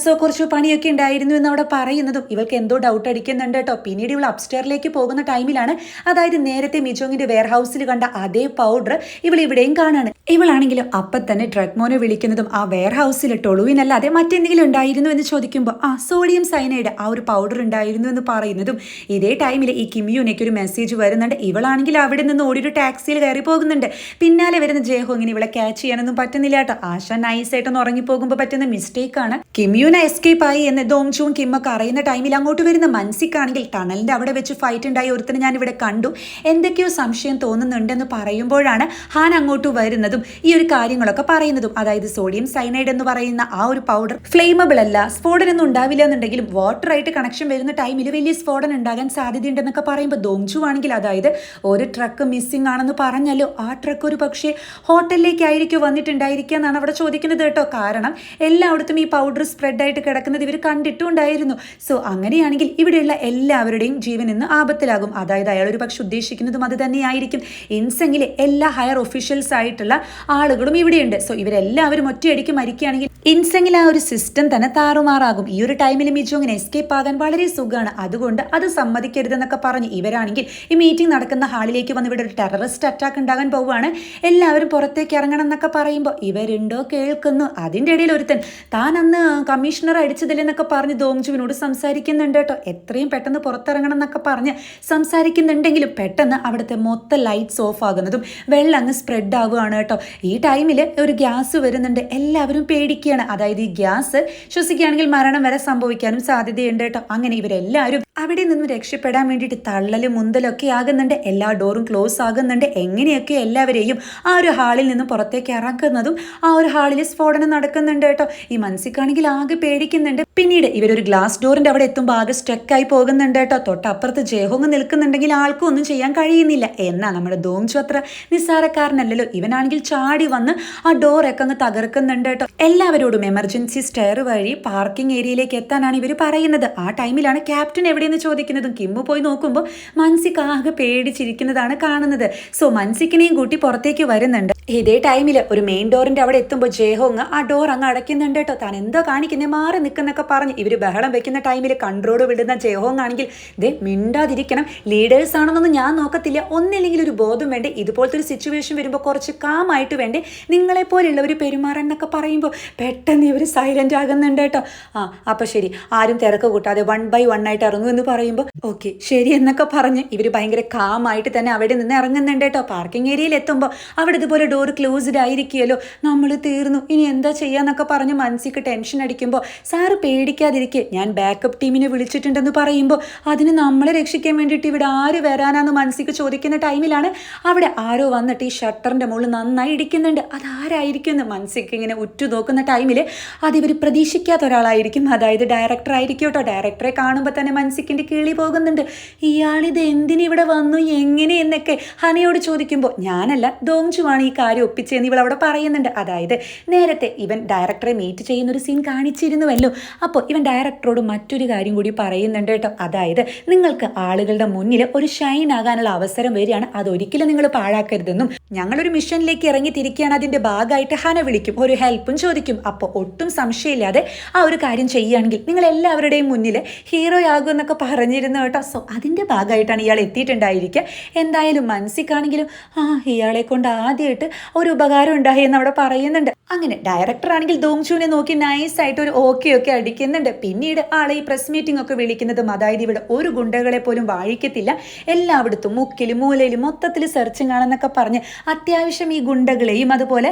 സോ കുറച്ച് പണിയൊക്കെ ഉണ്ടായിരുന്നു എന്ന് അവിടെ പറയുന്നതും ഇവൾക്ക് എന്തോ ഡൗട്ട് അടിക്കുന്നുണ്ട് കേട്ടോ. പിന്നീട് ഇവൾ അപ്സ്റ്റേറിലേക്ക് പോകുന്ന ടൈമിലാണ് അതായത് നേരത്തെ മിജോങ്ങിന്റെ വെയർ ഹൗസിൽ കണ്ട അതേ പൗഡർ ഇവൾ ഇവിടെയും കാണാണ്. ഇവളാണെങ്കിലും അപ്പം തന്നെ ഡ്രഗ് മോനെ വിളിക്കുന്നതും ആ വെയർ ഹൗസിൽ ടൊളുവിനല്ലാതെ മറ്റെന്തെങ്കിലും ഉണ്ടായിരുന്നു എന്ന് ചോദിക്കുമ്പോൾ ആ സോഡിയം സൈനൈഡ് ആ ഒരു പൗഡർ ഉണ്ടായിരുന്നു എന്ന് പറയുന്നതും ഇതേ ടൈമിൽ ഈ കിമിയുനയ്ക്ക് ഒരു മെസ്സേജ് വരുന്നുണ്ട്. ഇവളാണെങ്കിൽ അവിടെ നിന്ന് ഓടി ഒരു ടാക്സിയിൽ കയറി പോകുന്നുണ്ട്. പിന്നാലെ വരുന്ന ജയഹോ ഇങ്ങനെ ഇവളെ ക്യാച്ച് ചെയ്യാനൊന്നും പറ്റുന്നില്ല കേട്ടോ. ആശ നൈസായിട്ടൊന്ന് ഉറങ്ങിപ്പോകുമ്പോൾ പറ്റുന്ന മിസ്റ്റേക്ക് ആണ്. കിമ്യൂന എസ്കേപ്പ് ആയി എന്ന് ദോങ്ചുവും കിമ്മൊക്കെ അറിയുന്ന ടൈമിൽ അങ്ങോട്ട് വരുന്ന മൻസിക്കാണെങ്കിൽ ടണലിന്റെ അവിടെ വെച്ച് ഫൈറ്റ് ഉണ്ടായി ഒരുത്തിന് ഞാൻ ഇവിടെ കണ്ടു. എന്തൊക്കെയോ സംശയം തോന്നുന്നുണ്ടെന്ന് പറയുമ്പോഴാണ് ഹാൻ അങ്ങോട്ട് വരുന്നതും ഈ ഒരു കാര്യങ്ങളൊക്കെ പറയുന്നതും. അതായത് സോഡിയം സൈനൈഡ് എന്ന് പറയുന്ന ആ ഒരു പൗഡർ ഫ്ലെയിമബിൾ അല്ല. സ്ഫോടനൊന്നും ഉണ്ടാവില്ല എന്നുണ്ടെങ്കിലും വാട്ടറായിട്ട് കണക്ഷൻ വരുന്ന ടൈമിൽ വലിയ സ്ഫോടനം ഉണ്ടാകാൻ സാധ്യതയുണ്ടെന്നൊക്കെ പറയുമ്പോൾ ദോങ്ചു ആണെങ്കിൽ അതായത് ഒരു ട്രക്ക് മിസ്സിംഗ് ആണെന്ന് പറഞ്ഞല്ലോ. ആ ട്രക്ക് ഒരു പക്ഷേ ഹോട്ടലിലേക്കായിരിക്കും വന്നിട്ടുണ്ടായിരിക്കുക എന്നാണ് അവിടെ ചോദിക്കുന്നത് കേട്ടോ. കാരണം എല്ലായിടത്തും ഈ പൗഡർ സ്പ്രെഡ് ആയിട്ട് കിടക്കുന്നത് ഇവർ കണ്ടിട്ടുണ്ടായിരുന്നു. സോ അങ്ങനെയാണെങ്കിൽ ഇവിടെയുള്ള എല്ലാവരുടെയും ജീവൻ ഇന്ന് ആപത്തിലാകും. അതായത് അയാൾ ഒരു പക്ഷെ ഉദ്ദേശിക്കുന്നതും അത് തന്നെയായിരിക്കും. ഇൻസെങ്കിലെ എല്ലാ ഹയർ ഒഫീഷ്യൽസ് ആയിട്ടുള്ള ആളുകളും ഇവിടെയുണ്ട്. സോ ഇവരെല്ലാവരും ഒറ്റയടിക്ക് മരിക്കുകയാണെങ്കിൽ ഇൻസെങ്കിൽ ആ ഒരു സിസ്റ്റം തന്നെ താറുമാറാകും. ഈ ഒരു ടൈമിൽ മിജു അങ്ങനെ എസ്കേപ്പ് ആകാൻ വളരെ സുഖമാണ്. അതുകൊണ്ട് അത് സമ്മതിക്കരുതെന്നൊക്കെ പറഞ്ഞ് ഇവരാണെങ്കിൽ ഈ മീറ്റിംഗ് നടക്കുന്ന ഹാളിലേക്ക് വന്ന് ഇവിടെ ഒരു ടെററിസ്റ്റ് അറ്റാക്ക് ഉണ്ടാകാൻ പോവുകയാണ്. എല്ലാവരും പുറത്തേക്ക് ഇറങ്ങണം എന്നൊക്കെ പറയുമ്പോൾ ഇവരുണ്ടോ കേൾക്കുന്നു. അതിന്റെ ഇടയിൽ ഒരുത്തൻ താൻ അന്ന് കമ്മീഷണർ അടിച്ചതില്ലെന്നൊക്കെ പറഞ്ഞ് ദോങ്ജുവിനോട് സംസാരിക്കുന്നുണ്ട് കേട്ടോ. എത്രയും പെട്ടെന്ന് പുറത്തിറങ്ങണം എന്നൊക്കെ പറഞ്ഞ് സംസാരിക്കുന്നുണ്ടെങ്കിലും പെട്ടെന്ന് അവിടുത്തെ മൊത്തം ലൈറ്റ്സ് ഓഫ് ആകുന്നതും വെള്ളം അങ്ങ് സ്പ്രെഡ് ആവുകയാണ് കേട്ടോ. ഈ ടൈമിൽ ഒരു ഗ്യാസ് വരുന്നുണ്ട്. എല്ലാവരും പേടിക്കുകയാണ് അതായത് ഈ ഗ്യാസ് ശ്വസിക്കുകയാണെങ്കിൽ മരണം വരെ സംഭവിക്കാനും സാധ്യതയുണ്ട് കേട്ടോ. അങ്ങനെ ഇവരെല്ലാവരും അവിടെ നിന്നും രക്ഷപ്പെടാൻ വേണ്ടിയിട്ട് തള്ളലും മുന്തലൊക്കെ ആകുന്നുണ്ട്. എല്ലാ ഡോറും ക്ലോസ് ആകുന്നുണ്ട്. എങ്ങനെയൊക്കെ എല്ലാവരെയും ആ ഒരു ഹാളിൽ നിന്നും പുറത്തേക്ക് ഇറക്കുന്നതും ആ ഒരു ഹാളിൽ സ്ഫോടനം നടക്കുന്നുണ്ട് കേട്ടോ. ഈ മനസ്സിക്കാണെങ്കിൽ ആകെ പേടിക്കുന്നുണ്ട്. പിന്നീട് ഇവരൊരു ഗ്ലാസ് ഡോറിന്റെ അവിടെ എത്തുമ്പോൾ ആകെ സ്റ്റക്കായി പോകുന്നുണ്ട് കേട്ടോ. തൊട്ടപ്പുറത്ത് ജയഹോങ് നിൽക്കുന്നുണ്ടെങ്കിൽ ആൾക്കും ഒന്നും ചെയ്യാൻ കഴിയുന്നില്ല. എന്നാൽ നമ്മുടെ ദോംചു അത്ര നിസ്സാരക്കാരനല്ലല്ലോ. ഇവനാണെങ്കിൽ ചാടി വന്ന് ആ ഡോറൊക്കെ അങ്ങ് തകർക്കുന്നുണ്ട് കേട്ടോ. എല്ലാവരോടും എമർജൻസി സ്റ്റെയർ വഴി പാർക്കിംഗ് ഏരിയയിലേക്ക് എത്താനാണ് ഇവർ പറയുന്നത്. ആ ടൈമിലാണ് ക്യാപ്റ്റൻ എവിടെയെന്ന് ചോദിക്കുന്നതും കിമ്മു പോയി നോക്കുമ്പോൾ മൻസിക്ക് ആകെ പേടിച്ചിരിക്കുന്നതാണ് കാണുന്നത്. സോ മൻസിക്കിനെയും കൂട്ടി പുറത്തേക്ക് വരുന്നുണ്ട്. ഇതേ ടൈമിൽ ഒരു മെയിൻ ഡോറിന്റെ അവിടെ എത്തുമ്പോൾ ജയഹോങ് ആ ഡോർ അങ്ങ് അടയ്ക്കുന്നുണ്ട് കേട്ടോ. താൻ എന്തോ കാണിക്കുന്നേ? മാറി നിൽക്കുന്നൊക്കെ പറഞ്ഞ്. ഇവർ ബഹളം വെക്കുന്ന ടൈമിൽ കൺട്രോൾ വിടുന്ന ജയഹോങ് ആണെങ്കിൽ ദേ മിണ്ടാതിരിക്കണം. ലീഡേഴ്സ് ആണെന്നൊന്നും ഞാൻ നോക്കത്തില്ല. ഒന്നില്ലെങ്കിൽ ഒരു ബോധം വേണ്ടേ? ഇതുപോലത്തെ ഒരു സിറ്റുവേഷൻ വരുമ്പോൾ കുറച്ച് കാമായിട്ട് വേണ്ടേ? നിങ്ങളെ പോലുള്ളവർ പെരുമാറാൻ എന്നൊക്കെ പറയുമ്പോൾ പെട്ടെന്ന് ഇവർ സൈലന്റ് ആകുന്നുണ്ട് കേട്ടോ. ആ അപ്പോൾ ശരി. ആരും തിരക്ക് കൂട്ടാതെ വൺ ബൈ വൺ ആയിട്ട് ഇറങ്ങുമെന്ന് പറയുമ്പോൾ ഓക്കെ ശരി എന്നൊക്കെ പറഞ്ഞ് ഇവർ ഭയങ്കര കാമായിട്ട് തന്നെ അവിടെ നിന്ന് ഇറങ്ങുന്നുണ്ട് കേട്ടോ. പാർക്കിംഗ് ഏരിയയിൽ എത്തുമ്പോൾ അവിടെ ഇതുപോലെ ഡോർ ക്ലോസ്ഡ് ആയിരിക്കുമല്ലോ നമ്മൾ തീർന്നു. ഇനി എന്താ ചെയ്യാന്നൊക്കെ പറഞ്ഞ് മനസ്സിക്ക് ടെൻഷൻ അടിക്കുമ്പോൾ സാറ് പേടിക്കാതിരിക്കെ ഞാൻ ബാക്കപ്പ് ടീമിനെ വിളിച്ചിട്ടുണ്ടെന്ന് പറയുമ്പോൾ അതിന് നമ്മളെ രക്ഷിക്കാൻ വേണ്ടിയിട്ട് ഇവിടെ ആര് വരാനാന്ന് മനസ്സിക്ക് ചോദിക്കുന്ന ടൈമിലാണ് അവിടെ ആരോ വന്നിട്ട് ഈ ഷട്ടറിന്റെ മുകളിൽ നന്നായി ഇടിക്കുന്നുണ്ട്. അതാരായിരിക്കും എന്ന് മനസ്സിക്ക് ഇങ്ങനെ ഉറ്റുനോക്കുന്ന ടൈമിൽ അതിവർ പ്രതീക്ഷിക്കാത്ത ഒരാളായിരിക്കും. അതായത് ഡയറക്ടർ ആയിരിക്കും കേട്ടോ. ഡയറക്ടറെ കാണുമ്പോൾ തന്നെ മനസ്സിക്കിന്റെ കിളി പോകുന്നുണ്ട്. ഇയാളിത് എന്തിനിവിടെ വന്നു? എങ്ങനെ എന്നൊക്കെ ഹനയോട് ചോദിക്കുമ്പോൾ ഞാനല്ല ദോങ്ചുവാണ് ഈ കാര്യം ഒപ്പിച്ചതെന്ന് ഇവൾ അവിടെ പറയുന്നുണ്ട്. അതായത് നേരത്തെ ഇവൻ ഡയറക്ടറെ മീറ്റ് ചെയ്യുന്ന ഒരു സീൻ കാണിച്ചിരുന്നുവല്ലോ. അപ്പോൾ ഇവൻ ഡയറക്ടറോട് മറ്റൊരു കാര്യം കൂടി പറയുന്നുണ്ട് കേട്ടോ. അതായത് നിങ്ങൾക്ക് ആളുകളുടെ മുന്നിൽ ഒരു ഷൈൻ ആകാനുള്ള അവസരം വരികയാണ്. അതൊരിക്കലും നിങ്ങൾ പാഴാക്കരുതെന്നും ഞങ്ങളൊരു മിഷനിലേക്ക് ഇറങ്ങി തിരിക്കുകയാണ് അതിന്റെ ഭാഗമായിട്ട് ഹന വിളിക്കും. ഒരു ഹെൽപ്പും ചോദിക്കും. അപ്പോൾ ഒട്ടും സംശയമില്ലാതെ ആ ഒരു കാര്യം ചെയ്യുകയാണെങ്കിൽ നിങ്ങൾ എല്ലാവരുടെയും മുന്നിൽ ഹീറോ ആകും എന്നൊക്കെ പറഞ്ഞിരുന്നു കേട്ടോ. സോ അതിന്റെ ഭാഗമായിട്ടാണ് ഇയാൾ എത്തിയിട്ടുണ്ടായിരിക്കുക. എന്തായാലും മനസ്സിക്കാണെങ്കിലും ആ ഇയാളെ കൊണ്ട് ആദ്യമായിട്ട് ഒരു ഉപകാരം ഉണ്ടായി എന്ന് അവിടെ പറയുന്നുണ്ട്. അങ്ങനെ ഡയറക്ടർ ആണെങ്കിൽ ദോങ്ചുവിനെ നോക്കി നൈസായിട്ട് ഒരു ഓക്കെ ഒക്കെ അടിക്കുന്നുണ്ട്. പിന്നീട് ആളെ ഈ പ്രസ് മീറ്റിംഗ് ഒക്കെ വിളിക്കുന്നതും അതായത് ഇവിടെ ഒരു ഗുണ്ടകളെ പോലും വാഴിക്കത്തില്ല. എല്ലായിടത്തും മുക്കിലും മൂലയിലും മൊത്തത്തിൽ സെർച്ചിങ് ആണെന്നൊക്കെ പറഞ്ഞ് അത്യാവശ്യം ഈ ഗുണ്ടകളെയും അതുപോലെ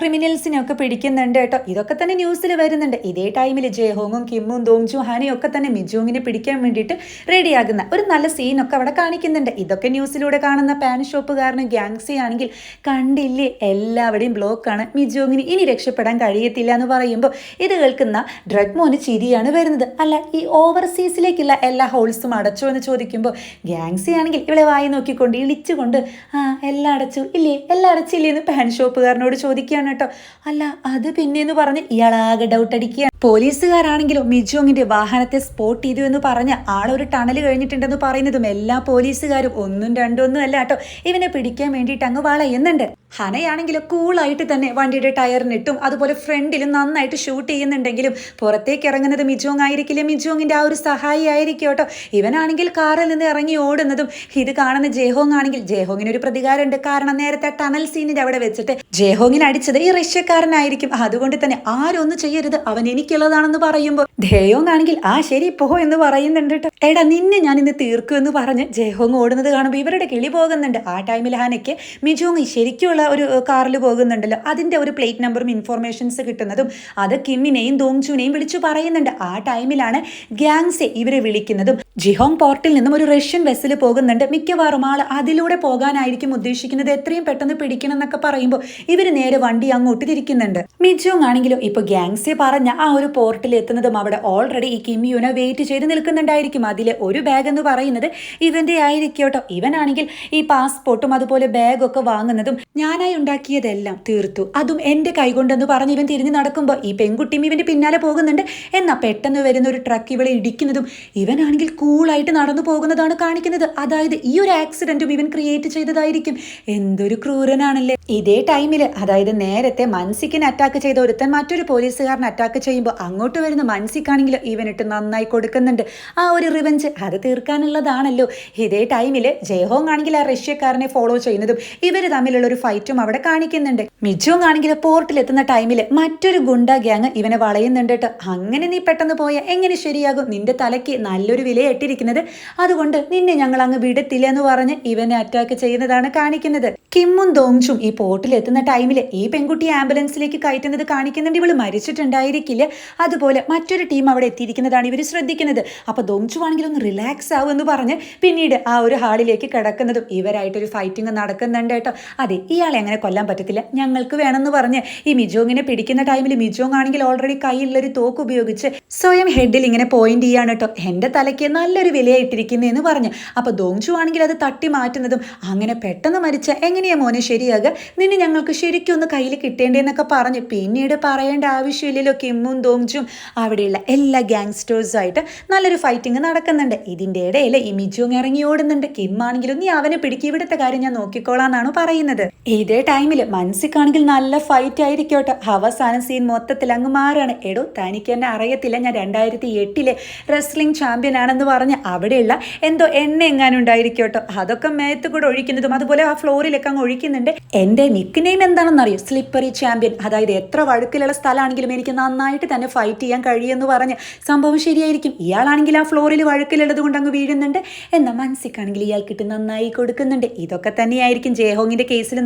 ക്രിമിനൽസിനെ ഒക്കെ പിടിക്കുന്നുണ്ട് കേട്ടോ. ഇതൊക്കെ തന്നെ ന്യൂസിൽ വരുന്നുണ്ട്. ഇതേ ടൈമിൽ ജയഹോങ്ങും കിമ്മും ദോങ്ചു ഹാനയും ഒക്കെ തന്നെ മിജോങ്ങിനെ പിടിക്കാൻ വേണ്ടിയിട്ട് റെഡിയാകുന്ന ഒരു നല്ല സീനൊക്കെ അവിടെ കാണിക്കുന്നുണ്ട്. ഇതൊക്കെ ന്യൂസിലൂടെ കാണുന്ന പാൻ ഷോപ്പുകാരനും ഗ്യാങ്സി ആണെങ്കിൽ കണ്ടില്ലേ എല്ലാവരുടെയും ബ്ലോക്കാണ് മിജോങ്ങിന് ഇനി രക്ഷപ്പെടാൻ കഴിയത്തില്ല എന്ന് പറയുമ്പോൾ ഇത് കേൾക്കുന്ന ഡ്രഗ്മോന് ചിരിയാണ് വരുന്നത്. അല്ല ഈ ഓവർസീസിലേക്കുള്ള എല്ലാ ഹോൾസും അടച്ചോ എന്ന് ചോദിക്കുമ്പോൾ ഗ്യാങ്സി ആണെങ്കിൽ ഇവിടെ വായി നോക്കിക്കൊണ്ട് ഇളിച്ചുകൊണ്ട് ആ എല്ലാം അടച്ചു ഇല്ലേ എല്ലാം അടച്ചില്ലേ എന്ന് പാൻ ഷോപ്പുകാരനോട് ചോദിക്കുകയാണ് കേട്ടോ. അല്ല അത് പിന്നെ എന്ന് പറഞ്ഞ് ഇയാളാകെ ഡൗട്ട് അടിക്കുകയാണ്. പോലീസുകാരാണെങ്കിലും മിജോങ്ങിന്റെ വാഹനത്തെ സ്പോട്ട് ചെയ്തു എന്ന് പറഞ്ഞ് ആളൊരു ടണൽ കഴിഞ്ഞിട്ടുണ്ടെന്ന് പറയുന്നതും എല്ലാ പോലീസുകാരും ഒന്നും രണ്ടും ഒന്നും അല്ല കേട്ടോ. ഇവനെ പിടിക്കാൻ വേണ്ടിയിട്ട് അങ്ങ് വളയുന്നുണ്ട്. ഹനയാണെങ്കിലും കൂളായിട്ട് തന്നെ വണ്ടിയുടെ ടയറിനിട്ടും അതുപോലെ ഫ്രണ്ടിലും നന്നായിട്ട് ഷൂട്ട് ചെയ്യുന്നുണ്ടെങ്കിലും പുറത്തേക്ക് ഇറങ്ങുന്നത് മിജോങ് ആയിരിക്കില്ല. മിജോങ്ങിന്റെ ആ ഒരു സഹായി ആയിരിക്കും കേട്ടോ. ഇവനാണെങ്കിൽ കാറിൽ നിന്ന് ഇറങ്ങി ഓടുന്നതും ഇത് കാണുന്ന ജയഹോങ് ആണെങ്കിൽ ജയഹോങ്ങിന് ഒരു പ്രതികാരമുണ്ട്. കാരണം നേരത്തെ ടണൽ സീനിന്റെ അവിടെ വെച്ചിട്ട് ജയഹോങ്ങിന് അടിച്ചത് ഈ റഷ്യക്കാരനായിരിക്കും. അതുകൊണ്ട് തന്നെ ആരൊന്നും ചെയ്യരുത്. അവൻ എനിക്കുള്ളതാണെന്ന് പറയുമ്പോൾ ധേയോങ്ങാണെങ്കിൽ ആ ശരി പോ എന്ന് പറയുന്നുണ്ട് കേട്ടോ എടാ നിന്നെ ഞാൻ ഇന്ന് തീർക്കും എന്ന് പറഞ്ഞ് ജയഹോങ് ഓടുന്നത് കാണുമ്പോൾ ഇവരുടെ കിളി പോകുന്നുണ്ട്. ആ ടൈമിൽ ഹാനയ്ക്ക് മിജോങ് ശരിക്കുള്ള ഒരു കാറിൽ പോകുന്നുണ്ടല്ലോ. അതിന്റെ ഒരു പ്ലേറ്റ് നമ്പറും ഇൻഫോർമേഷൻസ് കിട്ടുന്നതും അത് കിമ്മിനെയും ദോങ്ചുനെയും വിളിച്ചു പറയുന്നുണ്ട്. ആ ടൈമിലാണ് ഗ്യാങ്സെ ഇവരെ വിളിക്കുന്നതും. ജിഹോങ് പോർട്ടിൽ നിന്നും ഒരു റഷ്യൻ ബസ്സിൽ പോകുന്നുണ്ട്. മിക്കവാറും ആൾ അതിലൂടെ പോകാനായിരിക്കും ഉദ്ദേശിക്കുന്നത്. എത്രയും പെട്ടെന്ന് പിടിക്കണം എന്നൊക്കെ പറയുമ്പോൾ ഇവർ നേരെ വണ്ടി അങ്ങോട്ട് തിരിക്കുന്നുണ്ട്. മിജോങ് ആണെങ്കിലും ഇപ്പോൾ ഗ്യാങ്സെ പറഞ്ഞ ആ ഒരു പോർട്ടിൽ എത്തുന്നതും അവിടെ ഓൾറെഡി ഈ കിമ്മിയുനെ വെയിറ്റ് ചെയ്ത് നിൽക്കുന്നുണ്ടായിരിക്കും. അതിലെ ഒരു ബാഗ് എന്ന് പറയുന്നത് ഇവന്റെ ആയിരിക്കും കേട്ടോ. ഇവനാണെങ്കിൽ ഈ പാസ്പോർട്ടും അതുപോലെ ബാഗൊക്കെ വാങ്ങുന്നതും ഞാനായി ഉണ്ടാക്കിയതെല്ലാം തീർത്തു. അതും എന്റെ കൈകൊണ്ടെന്ന് പറഞ്ഞ് ഇവൻ തിരിഞ്ഞു നടക്കുമ്പോൾ ഈ പെൺകുട്ടിയും ഇവന്റെ പിന്നാലെ പോകുന്നുണ്ട്. എന്നാൽ പെട്ടെന്ന് വരുന്ന ഒരു ട്രക്ക് ഇവളെ ഇടിക്കുന്നതും ഇവനാണെങ്കിൽ കൂളായിട്ട് നടന്നു പോകുന്നതാണ് കാണിക്കുന്നത്. അതായത് ഈ ഒരു ആക്സിഡന്റും ഇവൻ ക്രിയേറ്റ് ചെയ്തതായിരിക്കും. എന്തൊരു ക്രൂരനാണല്ലേ. ഇതേ ടൈമിൽ അതായത് നേരത്തെ മൻസിക്കിനെ അറ്റാക്ക് ചെയ്ത ഒരുത്തൻ മറ്റൊരു പോലീസുകാരനെ അറ്റാക്ക് ചെയ്യുമ്പോൾ അങ്ങോട്ട് വരുന്ന മൻസിക്കാണെങ്കിൽ ഇവനിട്ട് നന്നായി കൊടുക്കുന്നുണ്ട്. ആ ഒരു റിവഞ്ച് അത് തീർക്കാനുള്ളതാണല്ലോ. ഇതേ ടൈമിൽ ജയഹോങ് ആണെങ്കിൽ ആ റഷ്യക്കാരനെ ഫോളോ ചെയ്യുന്നതും ഇവർ തമ്മിലുള്ള ഒരു ഫൈറ്റും അവിടെ കാണിക്കുന്നുണ്ട്. മിജുവും ആണെങ്കിൽ പോർട്ടിൽ എത്തുന്ന ടൈമിൽ മറ്റൊരു ഗുണ്ട ഗ്യാങ് ഇവനെ വളയുന്നുണ്ട് അങ്ങനെ നീ പെട്ടെന്ന് പോയാൽ എങ്ങനെ ശരിയാകും? നിന്റെ തലയ്ക്ക് നല്ലൊരു വില ഇട്ടിരിക്കുന്നത് അതുകൊണ്ട് നിന്നെ ഞങ്ങൾ അങ്ങ് വിടത്തില്ല എന്ന് പറഞ്ഞ് ഇവനെ അറ്റാക്ക് ചെയ്യുന്നതാണ് കാണിക്കുന്നത്. കിമ്മും ദോങ്ചും ഈ പോർട്ടിൽ എത്തുന്ന ടൈമിൽ ഈ പെൺകുട്ടി ആംബുലൻസിലേക്ക് കയറ്റുന്നത് കാണിക്കുന്നുണ്ട്. ഇവൾ മരിച്ചിട്ടുണ്ടായിരിക്കില്ല. അതുപോലെ മറ്റൊരു ടീം അവിടെ എത്തിയിരിക്കുന്നതാണ് ഇവർ ശ്രദ്ധിക്കുന്നത്. അപ്പൊ ദോങ്ചു ആണെങ്കിൽ ഒന്ന് റിലാക്സ് ആവും എന്ന് പറഞ്ഞ് പിന്നീട് ആ ഒരു ഹാളിലേക്ക് കിടക്കുന്നതും ഇവരായിട്ടൊരു ഫൈറ്റിംഗ് നടക്കുന്നുണ്ട് കേട്ടോ. അതെ ഇയാളെ അങ്ങനെ കൊല്ലാൻ പറ്റത്തില്ല. ഞങ്ങൾക്ക് വേണമെന്ന് പറഞ്ഞ് ഈ മിജോങ്ങിനെ പിടിക്കുന്ന ടൈമിൽ മിജോങ് ആണെങ്കിൽ ഓൾറെഡി കയ്യിലുള്ളൊരു തോക്ക് ഉപയോഗിച്ച് സ്വയം ഹെഡിൽ ഇങ്ങനെ പോയിന്റ് ചെയ്യാണ് കേട്ടോ എന്റെ തലയ്ക്ക് നല്ലൊരു വിലയായിട്ടിരിക്കുന്നതെന്ന് പറഞ്ഞു. അപ്പൊ ദോങ്ചു ആണെങ്കിൽ അത് തട്ടി മാറ്റുന്നതും അങ്ങനെ പെട്ടെന്ന് മരിച്ച എങ്ങനെയാ മോനെ ശരിയാകുക നിന്നെ ഞങ്ങൾക്ക് ശരിക്കും ഒന്ന് കയ്യിൽ കിട്ടേണ്ടേന്നൊക്കെ പറഞ്ഞു. പിന്നീട് പറയേണ്ട ആവശ്യമില്ലല്ലോ കിമ്മും ദോങ്ചും. അവിടെയുള്ള എല്ലാ ഗാങ്സ്റ്റേഴ്സുമായിട്ട് നല്ലൊരു ഫൈറ്റിംഗ് നടക്കുന്നുണ്ട്. ഇതിന്റെ ഇടയിൽ ഈ മിജോങ് ഇറങ്ങി ഓടുന്നുണ്ട്. കിം ആണെങ്കിലും നീ അവനെ പിടിക്കുക ഇവിടുത്തെ കാര്യം ഞാൻ നോക്കിക്കോളാന്നാണ് പറയുന്നത്. ഇതേ ടൈമിൽ മനസ്സിക്കാണെങ്കിൽ നല്ല ഫൈറ്റ് ആയിരിക്കോട്ടെ. അവസാനം സീൻ മൊത്തത്തിൽ അങ്ങ് മാറാണ്. എടോ തനിക്ക് എന്നെ അറിയത്തില്ല. ഞാൻ രണ്ടായിരത്തി എട്ടിലെ റെസ്ലിംഗ് ചാമ്പ്യൻ ആണെന്ന് പറഞ്ഞ് അവിടെയുള്ള എന്തോ എണ്ണ എങ്ങാനും ഉണ്ടായിരിക്കോട്ടോ. അതൊക്കെ മേത്ത് കൂടെ ഒഴിക്കുന്നതും അതുപോലെ ആ ഫ്ലോറിലൊക്കെ അങ്ങ് ഒഴിക്കുന്നുണ്ട്. എന്റെ നിക്ക് നെയിം എന്താണെന്നറിയോ? സ്ലിപ്പറി ചാമ്പ്യൻ അതായത് എത്ര വഴുക്കിലുള്ള സ്ഥലമാണെങ്കിലും എനിക്ക് നന്നായിട്ട് തന്നെ ഫൈറ്റ് ചെയ്യാൻ കഴിയുമെന്ന് പറഞ്ഞ് സംഭവം ശരിയായിരിക്കും. ഇയാളാണെങ്കിൽ ആ ഫ്ലോറിൽ വഴുക്കിലുള്ളത് കൊണ്ട് അങ്ങ് വീഴുന്നുണ്ട്. എന്നാൽ മനസ്സിക്കാണെങ്കിൽ ഇയാൾക്കിട്ട് നന്നായി കൊടുക്കുന്നുണ്ട്. ഇതൊക്കെ തന്നെയായിരിക്കും ജയഹോങ്ങിന്റെ കേസിൽ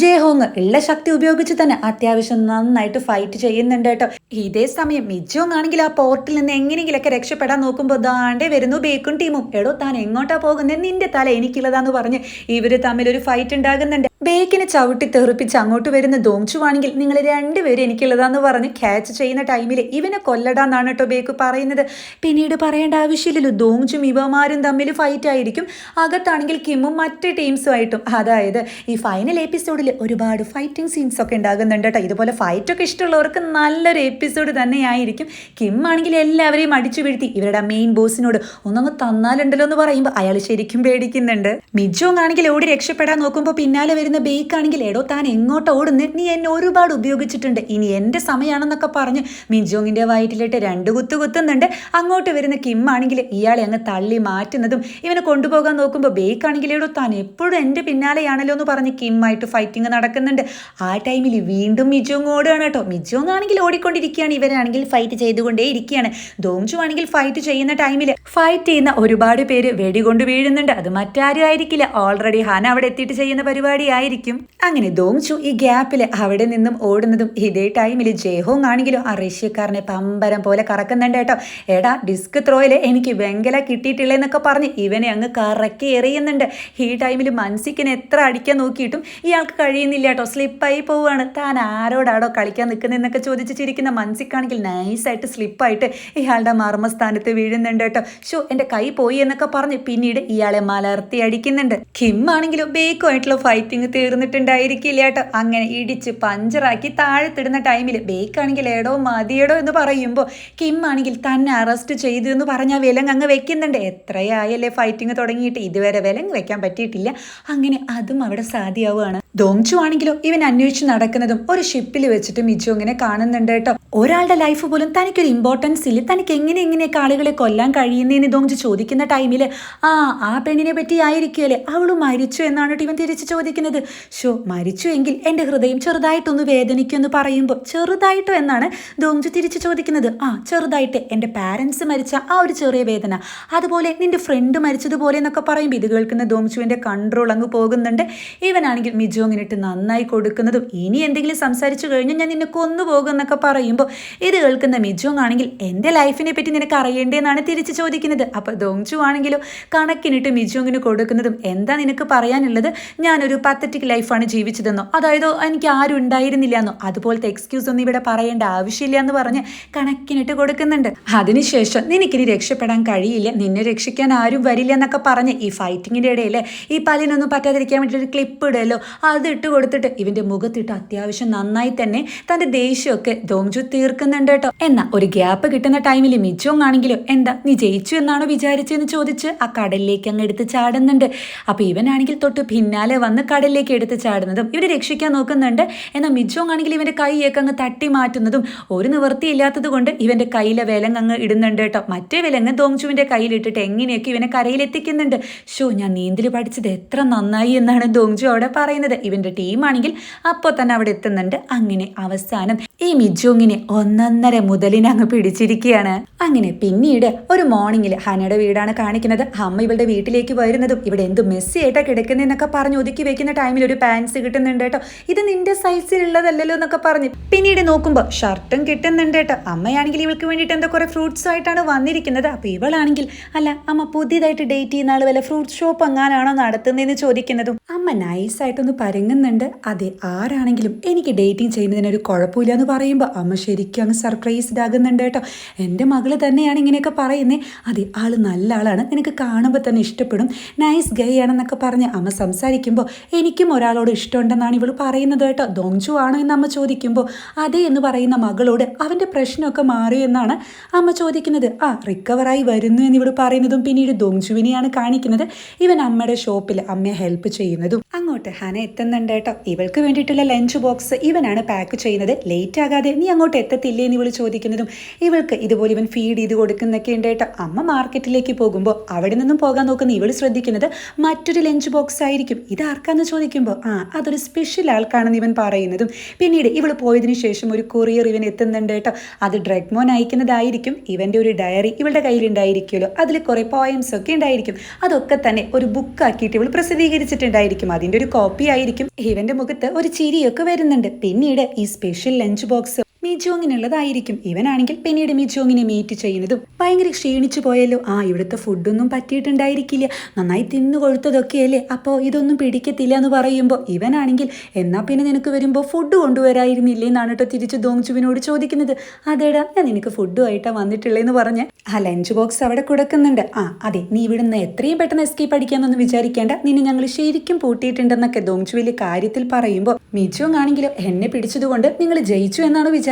ജയഹോങ് ഉള്ള ശക്തി ഉപയോഗിച്ച് തന്നെ അത്യാവശ്യം നന്നായിട്ട് ഫൈറ്റ് ചെയ്യുന്നുണ്ട് കേട്ടോ. ഇതേ സമയം മിജോങ് ആണെങ്കിൽ ആ പോർട്ടിൽ നിന്ന് എങ്ങനെയെങ്കിലൊക്കെ രക്ഷപ്പെടാൻ നോക്കുമ്പോൾ ദാണ്ടേ വരുന്നു ബേക്കും ടീമും എടോ താൻ എങ്ങോട്ടാ പോകുന്നത് നിന്റെ തല എനിക്കുള്ളതാന്ന് പറഞ്ഞ് ഇവർ തമ്മിൽ ഒരു ഫൈറ്റ് ഉണ്ടാകുന്നുണ്ട്. ബേക്കിനെ ചവിട്ടി തെറിപ്പിച്ച് അങ്ങോട്ട് വരുന്ന ദോങ്ചുവാണെങ്കിൽ നിങ്ങൾ രണ്ടുപേരും എനിക്കുള്ളതാന്ന് പറഞ്ഞ് ക്യാച്ച് ചെയ്യുന്ന ടൈമിൽ ഇവനെ കൊല്ലടാന്നാണ് കേട്ടോ ബേക്ക് പറയുന്നത്. പിന്നീട് പറയേണ്ട ആവശ്യമില്ലല്ലോ ദോങ്ചും ഇവമാരും തമ്മിൽ ഫൈറ്റ് ആയിരിക്കും. അകത്താണെങ്കിൽ കിമ്മും മറ്റ് ടീംസുമായിട്ടും അതായത് ഈ ഫൈനൽ എപ്പിസോഡിൽ ഒരുപാട് ഫൈറ്റിംഗ് സീൻസ് ഒക്കെ ഉണ്ടാകുന്നുണ്ട് കേട്ടോ ഇതുപോലെ ഫൈറ്റൊക്കെ ഇഷ്ടമുള്ളവർക്ക് നല്ലൊരു എപ്പിസോഡ് തന്നെയായിരിക്കും. കിം ആണെങ്കിൽ എല്ലാവരെയും അടിച്ചു വീഴ്ത്തി. ഇവരുടെ മെയിൻ ബോസിനോട് ഒന്നങ്ങ് തന്നാലുണ്ടല്ലോ എന്ന് പറയുമ്പോൾ അയാൾ ശരിക്കും പേടിക്കുന്നുണ്ട്. മിജോങ് ആണെങ്കിൽ ഓടി രക്ഷപ്പെടാൻ നോക്കുമ്പോൾ പിന്നാലെ വരുന്ന ബേക്ക് ആണെങ്കിൽ എടോ താൻ എങ്ങോട്ട് ഓടുന്നു? നീ എന്നെ ഒരുപാട് ഉപയോഗിച്ചിട്ടുണ്ട്. ഇനി എന്റെ സമയമാണെന്നൊക്കെ പറഞ്ഞ് മിൻജോങ്ങിന്റെ വയറ്റിലിട്ട് രണ്ട് കുത്തു കുത്തുന്നുണ്ട്. അങ്ങോട്ട് വരുന്ന കിമ്മാണെങ്കിൽ ഇയാളെ അങ്ങ് തള്ളി മാറ്റുന്നതും ഇവനെ കൊണ്ടുപോകാൻ നോക്കുമ്പോൾ ബേക്ക് ആണെങ്കിൽ എടോ താൻ എപ്പോഴും എന്റെ പിന്നാലെയാണല്ലോ എന്ന് പറഞ്ഞ് കിമ്മായിട്ട് ഫൈറ്റിംഗ് നടക്കുന്നുണ്ട്. ആ ടൈമിൽ വീണ്ടും മിജോങ് ഓടുകയാണ് കേട്ടോ. മിജോങ് ആണെങ്കിൽ ഓടിക്കൊണ്ടിരിക്കുകയാണ്. ഇവരാണെങ്കിൽ ഫൈറ്റ് ചെയ്തുകൊണ്ടേ ഇരിക്കുകയാണ്. ദോംചു ആണെങ്കിൽ ഫൈറ്റ് ചെയ്യുന്ന ടൈമിൽ ഫൈറ്റ് ചെയ്യുന്ന ഒരുപാട് പേര് വെടികൊണ്ട് വീഴുന്നുണ്ട്. അത് മറ്റാരും ആയിരിക്കില്ല. ഓൾറെഡി ഹാന അവിടെ എത്തിയിട്ട് ചെയ്യുന്ന പരിപാടിയായിരിക്കും അങ്ങനെ ദോങ്ചു ഈ ഗ്യാപ്പിൽ അവിടെ നിന്നും ഓടുന്നതും ഇതേ ടൈമിൽ ജയഹോങ് ആണെങ്കിലും ആ റഷ്യക്കാരനെ പമ്പരം പോലെ കറക്കുന്നുണ്ട് കേട്ടോ. എടാ ഡിസ്ക് ത്രോയിൽ എനിക്ക് വെങ്കല കിട്ടിയിട്ടില്ലെന്നൊക്കെ പറഞ്ഞ് ഇവനെ അങ്ങ് കറക്കി എറിയുന്നുണ്ട്. ഈ ടൈമിൽ മൻസിക്കിനെ എത്ര അടിക്കാൻ നോക്കിയിട്ടും ഇയാൾക്ക് കഴിയുന്നില്ല കേട്ടോ. സ്ലിപ്പായി പോവുകയാണ്. താൻ ആരോടാടോ കളിക്കാൻ നിൽക്കുന്നതെന്നൊക്കെ ചോദിച്ച് ചിരിക്കുന്ന മൻസിക്കാണെങ്കിൽ നൈസായിട്ട് സ്ലിപ്പായിട്ട് ഇയാളുടെ മർമ്മസ്ഥാനത്ത് വീഴുന്നുണ്ട് കേട്ടോ. ഷോ എന്റെ കൈ പോയി എന്നൊക്കെ പറഞ്ഞ് പിന്നീട് ഇയാളെ മലർത്തി അടിക്കുന്നുണ്ട്. കിം ആണെങ്കിലും ബേക്കുമായിട്ടുള്ള ഫൈറ്റിംഗ് തീർന്നിട്ടുണ്ടായിരിക്കില്ല കേട്ടോ. അങ്ങനെ ഇടിച്ച് പഞ്ചറാക്കി താഴത്തിടുന്ന ടൈമിൽ ബേക്കാണെങ്കിൽ ഏടോ മതിയടോ എന്ന് പറയുമ്പോൾ കിം ആണെങ്കിൽ തന്നെ അറസ്റ്റ് ചെയ്തു എന്ന് പറഞ്ഞാൽ വിലങ്ങ് അങ്ങ് വെക്കുന്നുണ്ട്. എത്രയായല്ലേ ഫൈറ്റിംഗ് തുടങ്ങിയിട്ട്? ഇതുവരെ വിലങ്ങ് വെക്കാൻ പറ്റിയിട്ടില്ല. അങ്ങനെ അതും അവിടെ സാധ്യമാവുകയാണ് ദോങ്ചു ആണെങ്കിലോ ഇവൻ അന്വേഷിച്ച് നടക്കുന്നതും ഒരു ഷിപ്പിൽ വെച്ചിട്ട് മിജു ഇങ്ങനെ കാണുന്നുണ്ട് കേട്ടോ. ഒരാളുടെ ലൈഫ് പോലും തനിക്കൊരു ഇമ്പോർട്ടൻസ് ഇല്ല. തനിക്ക് എങ്ങനെ എങ്ങനെയൊക്കെ ആളുകളെ കൊല്ലാൻ കഴിയുന്നതെന്ന് ദോങ്ചു ചോദിക്കുന്ന ടൈമിൽ ആ ആ പെണ്ണിനെ പറ്റി ആയിരിക്കുമല്ലേ അവൾ മരിച്ചു എന്നാണ് ഇവൻ തിരിച്ച് ചോദിക്കുന്നത്. ഷോ മരിച്ചു എങ്കിൽ എന്റെ ഹൃദയം ചെറുതായിട്ടൊന്ന് വേദനിക്കുമെന്ന് പറയുമ്പോൾ ചെറുതായിട്ടോ എന്നാണ് ദോങ്ജു തിരിച്ചു ചോദിക്കുന്നത്. ആ ചെറുതായിട്ട് എന്റെ പാരൻസ് മരിച്ച ആ ഒരു ചെറിയ വേദന. അതുപോലെ നിന്റെ ഫ്രണ്ട് മരിച്ചതുപോലെ എന്നൊക്കെ പറയുമ്പോൾ ഇത് കേൾക്കുന്ന ദോങ്ചുവിന്റെ കൺട്രോൾ അങ്ങ് പോകുന്നുണ്ട്. ഇവനാണെങ്കിൽ മിജോങ്ങിനിട്ട് നന്നായി കൊടുക്കുന്നതും ഇനി എന്തെങ്കിലും സംസാരിച്ചു കഴിഞ്ഞാൽ ഞാൻ നിന്നെ കൊന്നുപോകും എന്നൊക്കെ പറയുമ്പോൾ ഇത് കേൾക്കുന്ന മിജോങ് ആണെങ്കിൽ എന്റെ ലൈഫിനെ പറ്റി നിനക്ക് അറിയേണ്ടതെന്നാണ് തിരിച്ചു ചോദിക്കുന്നത്. അപ്പോൾ ദോങ്ചു ആണെങ്കിലോ കണക്കിനിട്ട് മിജോങ്ങിന് കൊടുക്കുന്നതും എന്താ നിനക്ക് പറയാനുള്ളത്? ഞാനൊരു പത്തറ്റിക് ലൈഫാണ് ജീവിച്ചതെന്നോ അതായത് എനിക്ക് ആരും ഉണ്ടായിരുന്നില്ല എന്നോ അതുപോലത്തെ എക്സ്ക്യൂസ് ഒന്നും ഇവിടെ പറയേണ്ട ആവശ്യമില്ല എന്ന് പറഞ്ഞ് കണക്കിനിട്ട് കൊടുക്കുന്നുണ്ട്. അതിനുശേഷം നിനക്കിനി രക്ഷപ്പെടാൻ കഴിയില്ല നിന്നെ രക്ഷിക്കാൻ ആരും വരില്ല എന്നൊക്കെ പറഞ്ഞ് ഈ ഫൈറ്റിങ്ങിന്റെ ഇടയിൽ ഈ പല്ലിനൊന്നും പറ്റാതിരിക്കാൻ വേണ്ടി ഒരു ക്ലിപ്പ് ഇടുമല്ലോ അത് ഇട്ട് കൊടുത്തിട്ട് ഇവന്റെ മുഖത്തിട്ട് അത്യാവശ്യം നന്നായി തന്നെ തന്റെ ദേഷ്യമൊക്കെ ദോങ്ജു തീർക്കുന്നുണ്ട് കേട്ടോ. എന്നാ ഒരു ഗ്യാപ്പ് കിട്ടുന്ന ടൈമിൽ മിജോങ് ആണെങ്കിലും എന്താ നീ ജയിച്ചു എന്നാണോ വിചാരിച്ചെന്ന് ചോദിച്ച് ആ കടലിലേക്ക് അങ്ങ് എടുത്ത് ചാടുന്നുണ്ട്. അപ്പോൾ ഇവനാണെങ്കിൽ തൊട്ട് പിന്നാലെ വന്ന് കടലിലേക്ക് വെള്ളത്തിലേക്ക് എടുത്ത് ചാടുന്നതും ഇവരെ രക്ഷിക്കാൻ നോക്കുന്നുണ്ട്. എന്നാൽ മിജോങ് ആണെങ്കിൽ ഇവന്റെ കൈയൊക്കെ അങ്ങ് തട്ടി മാറ്റുന്നതും ഒരു നിവൃത്തിയില്ലാത്തത് കൊണ്ട് ഇവന്റെ കയ്യിലെ വിലങ്ങ് അങ്ങ് ഇടുന്നുണ്ട് കേട്ടോ. മറ്റേ വിലങ്ങ് ദോങ്ചുവിന്റെ കയ്യിലിട്ടിട്ട് എങ്ങനെയൊക്കെ ഇവനെ കരയിലെത്തിക്കുന്നുണ്ട് ഷോ ഞാൻ നീന്തൽ പഠിച്ചത് എത്ര നന്നായി എന്നാണ് ദോങ്ചു അവിടെ പറയുന്നത്. ഇവന്റെ ടീമാണെങ്കിൽ അപ്പോൾ തന്നെ അവിടെ എത്തുന്നുണ്ട്. അങ്ങനെ അവസാനം ഈ മിജോങ്ങിനെ ഒന്നൊന്നര മുതലിനെ അങ്ങ് പിടിച്ചിരിക്കുകയാണ്. അങ്ങനെ പിന്നീട് ഒരു മോർണിംഗിൽ ഹനയുടെ വീടാണ് കാണിക്കുന്നത്. അമ്മ ഇവളുടെ വീട്ടിലേക്ക് വരുന്നതും ഇവിടെ എന്ത് മെസ്സി ആയിട്ടാ കിടക്കുന്നതെന്നൊക്കെ പറഞ്ഞ് ഒതുക്കി വെക്കുന്ന ടൈമിൽ ഒരു പാൻസ് കിട്ടുന്നുണ്ട് കേട്ടോ. ഇത് നിന്റെ സൈസിലുള്ളതല്ലല്ലോ എന്നൊക്കെ പറഞ്ഞ്. പിന്നീട് നോക്കുമ്പോൾ ഷർട്ടും കിട്ടുന്നുണ്ട് കേട്ടോ. അമ്മയാണെങ്കിൽ ഇവൾക്ക് വേണ്ടിയിട്ട് എന്തോ കുറേ ഫ്രൂട്ട്സ് ആയിട്ടാണ് വന്നിരിക്കുന്നത്. അപ്പോൾ ഇവളാണെങ്കിൽ അല്ല അമ്മ പുതിയതായിട്ട് ഡേറ്റ് ചെയ്യുന്ന ആൾ വല്ല ഫ്രൂട്ട് ഷോപ്പ് എങ്ങാനാണോ നടത്തുന്നതെന്ന് ചോദിക്കുന്നതും. അമ്മ നൈസായിട്ടൊന്ന് പരങ്ങുന്നുണ്ട്. അതെ ആരാണെങ്കിലും എനിക്ക് ഡേറ്റിംഗ് ചെയ്യുന്നതിന് ഒരു കുഴപ്പമില്ല എന്ന് പറയുമ്പോൾ അമ്മ ശരിക്കും അങ്ങ് സർപ്രൈസ്ഡ് ആകുന്നുണ്ട് കേട്ടോ. എന്റെ മകൾ തന്നെയാണ് ഇങ്ങനെയൊക്കെ പറയുന്നത് അതെ ആൾ നല്ല ആളാണ്. നിനക്ക് കാണുമ്പോൾ തന്നെ ഇഷ്ടപ്പെടും. നൈസ് ഗൈ ആണെന്നൊക്കെ പറഞ്ഞ് അമ്മ സംസാരിക്കുമ്പോൾ എനിക്കും ഒരാളോട് ഇഷ്ടമുണ്ടെന്നാണ് ഇവൾ പറയുന്നത് കേട്ടോ. ദോങ്ചു ആണോ എന്ന് അമ്മ ചോദിക്കുമ്പോൾ അതെ എന്ന് പറയുന്ന മകളോട് അവന്റെ പ്രശ്നമൊക്കെ മാറി എന്നാണ് അമ്മ ചോദിക്കുന്നത്. ആ റിക്കവറായി വരുന്നു എന്ന് ഇവൾ പറയുന്നതും പിന്നീട് ദോങ്ചുവിനെയാണ് കാണിക്കുന്നത്. ഇവൻ അമ്മയുടെ ഷോപ്പിൽ അമ്മയെ ഹെൽപ്പ് ചെയ്യുന്നതും. അങ്ങോട്ട് ഹന എത്തുന്നുണ്ട് കേട്ടോ. ഇവൾക്ക് വേണ്ടിയിട്ടുള്ള ലഞ്ച് ബോക്സ് ഇവനാണ് പാക്ക് ചെയ്യുന്നത്. ലേറ്റ് ആകാതെ നീ അങ്ങോട്ട് എത്തത്തില്ലേ എന്ന് ഇവൾ ചോദിക്കുന്നതും ഇവൾക്ക് ഇതുപോലെ ഇവൻ ഫീഡ് ചെയ്ത് കൊടുക്കുന്നൊക്കെ ഉണ്ട് കേട്ടോ. അമ്മ മാർക്കറ്റിലേക്ക് പോകുമ്പോൾ അവിടെ നിന്നും പോകാൻ നോക്കുന്ന ഇവൾ ശ്രദ്ധിക്കുന്നത് മറ്റൊരു ലഞ്ച് ബോക്സ് ആയിരിക്കും. ഇത് ആർക്കാന്ന് ചോദിക്കുമ്പോൾ ആ അതൊരു സ്പെഷ്യൽ ആൾക്കാണെന്ന് ഇവൻ പറയുന്നതും പിന്നീട് ഇവൾ പോയതിനു ശേഷം ഒരു കൊറിയർ ഇവൻ എത്തുന്നുണ്ട് കേട്ടോ അത് ഡ്രഗ്മോൻ അയക്കുന്നതായിരിക്കും ഇവന്റെ ഒരു ഡയറി ഇവളുടെ കയ്യിലുണ്ടായിരിക്കുമല്ലോ. അതിൽ കുറേ പോയംസ് ഒക്കെ ഉണ്ടായിരിക്കും. അതൊക്കെ തന്നെ ഒരു ബുക്കാക്കിയിട്ട് ഇവൾ പ്രസിദ്ധീകരിച്ചിട്ടുണ്ടായിരിക്കും. അതിന്റെ ഒരു കോപ്പി ആയിരിക്കും. ഇവന്റെ മുഖത്ത് ഒരു ചിരിയൊക്കെ വരുന്നുണ്ട്. പിന്നീട് ഈ സ്പെഷ്യൽ ലഞ്ച് ബോക്സ് മിജോങ്ങിനുള്ളതായിരിക്കും ഇവനാണെങ്കിൽ പിന്നീട് മിജോങ്ങിനെ മീറ്റ് ചെയ്യുന്നതും ഭയങ്കര ക്ഷീണിച്ചു പോയല്ലോ. ആ ഇവിടുത്തെ ഫുഡൊന്നും പറ്റിയിട്ടുണ്ടായിരിക്കില്ല. നന്നായി തിന്നു കൊഴുത്തതൊക്കെയല്ലേ അപ്പോൾ ഇതൊന്നും പിടിക്കത്തില്ല എന്ന് പറയുമ്പോൾ ഇവനാണെങ്കിൽ എന്നാൽ പിന്നെ നിനക്ക് വരുമ്പോൾ ഫുഡ് കൊണ്ടുവരായിരുന്നില്ലേ എന്നാണ് കേട്ടോ തിരിച്ച് ദോങ്ചുവിനോട് ചോദിക്കുന്നത്. അതേടാ ഞാൻ നിനക്ക് ഫുഡുമായിട്ടാണ് വന്നിട്ടുള്ളതെന്ന് പറഞ്ഞ് ആ ലഞ്ച് ബോക്സ് അവിടെ കൊടുക്കുന്നുണ്ട്. ആ അതെ നീ ഇവിടുന്ന് എത്രയും പെട്ടെന്ന് എസ്കേപ്പ് അടിക്കാമെന്നൊന്നും വിചാരിക്കേണ്ട. നിന്നെ ഞങ്ങൾ ശരിക്കും പൂട്ടിയിട്ടുണ്ടെന്നൊക്കെ ദോങ്ചു വലിയ കാര്യത്തിൽ പറയുമ്പോൾ മിജോങ് ആണെങ്കിലും എന്നെ പിടിച്ചതുകൊണ്ട് നിങ്ങൾ ജയിച്ചു എന്നാണ് വിചാരിച്ചത്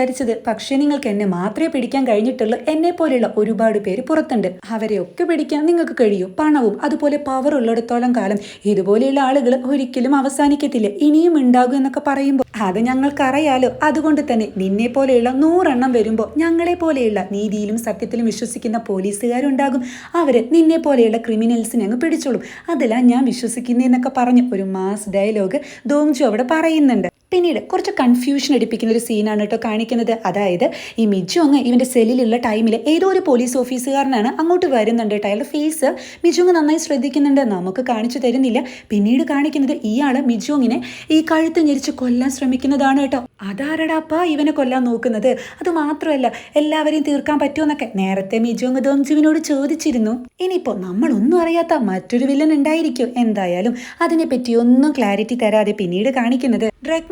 പക്ഷേ നിങ്ങൾക്ക് എന്നെ മാത്രമേ പിടിക്കാൻ കഴിഞ്ഞിട്ടുള്ളൂ. എന്നെ പോലെയുള്ള ഒരുപാട് പേര് പുറത്തുണ്ട്. അവരെയൊക്കെ പിടിക്കാൻ നിങ്ങൾക്ക് കഴിയും. പണവും അതുപോലെ പവർ ഉള്ളിടത്തോളം കാലം ഇതുപോലെയുള്ള ആളുകൾ ഒരിക്കലും അവസാനിക്കത്തില്ല. ഇനിയും ഉണ്ടാകും എന്നൊക്കെ പറയുമ്പോൾ അത് ഞങ്ങൾക്കറിയാലോ. അതുകൊണ്ട് തന്നെ നിന്നെ പോലെയുള്ള നൂറെണ്ണം വരുമ്പോൾ ഞങ്ങളെ പോലെയുള്ള നീതിയിലും സത്യത്തിലും വിശ്വസിക്കുന്ന പോലീസുകാരുണ്ടാകും. അവരെ നിന്നെ പോലെയുള്ള ക്രിമിനൽസിനെ അങ്ങ് പിടിച്ചോളും. അതെല്ലാം ഞാൻ വിശ്വസിക്കുന്നതെന്നൊക്കെ പറഞ്ഞ് ഒരു മാസ് ഡയലോഗ് ദോങ്ജു അവിടെ പറയുന്നുണ്ട്. പിന്നീട് കുറച്ച് കൺഫ്യൂഷൻ അടിപ്പിക്കുന്ന ഒരു സീനാണ് കേട്ടോ കാണിക്കുന്നത്. അതായത് ഈ മിജു അങ്ങ് ഇവന്റെ സെല്ലിലുള്ള ടൈമിൽ ഏതോ ഒരു പോലീസ് ഓഫീസുകാരനാണ് അങ്ങോട്ട് വരുന്നുണ്ട് കേട്ടോ. അയാളുടെ ഫേസ് മിജു അങ്ങ് നന്നായി ശ്രദ്ധിക്കുന്നുണ്ട്. നമുക്ക് കാണിച്ചു തരുന്നില്ല. പിന്നീട് കാണിക്കുന്നത് ഇയാൾ മിജുങ്ങിനെ ഈ കഴുത്ത് ഞെരിച്ച് കൊല്ലാൻ ശ്രമിക്കുന്നതാണ് കേട്ടോ. അതാരടാപ്പാ ഇവനെ കൊല്ലാൻ നോക്കുന്നത്? അത് മാത്രമല്ല എല്ലാവരെയും തീർക്കാൻ പറ്റുമെന്നൊക്കെ നേരത്തെ മിജുങ് ദോംജുവിനോട് ചോദിച്ചിരുന്നു. ഇനിയിപ്പോൾ നമ്മളൊന്നും അറിയാത്ത മറ്റൊരു വില്ലൻ ഉണ്ടായിരിക്കും. എന്തായാലും അതിനെപ്പറ്റി ഒന്നും ക്ലാരിറ്റി തരാതെ പിന്നീട് കാണിക്കുന്നത്.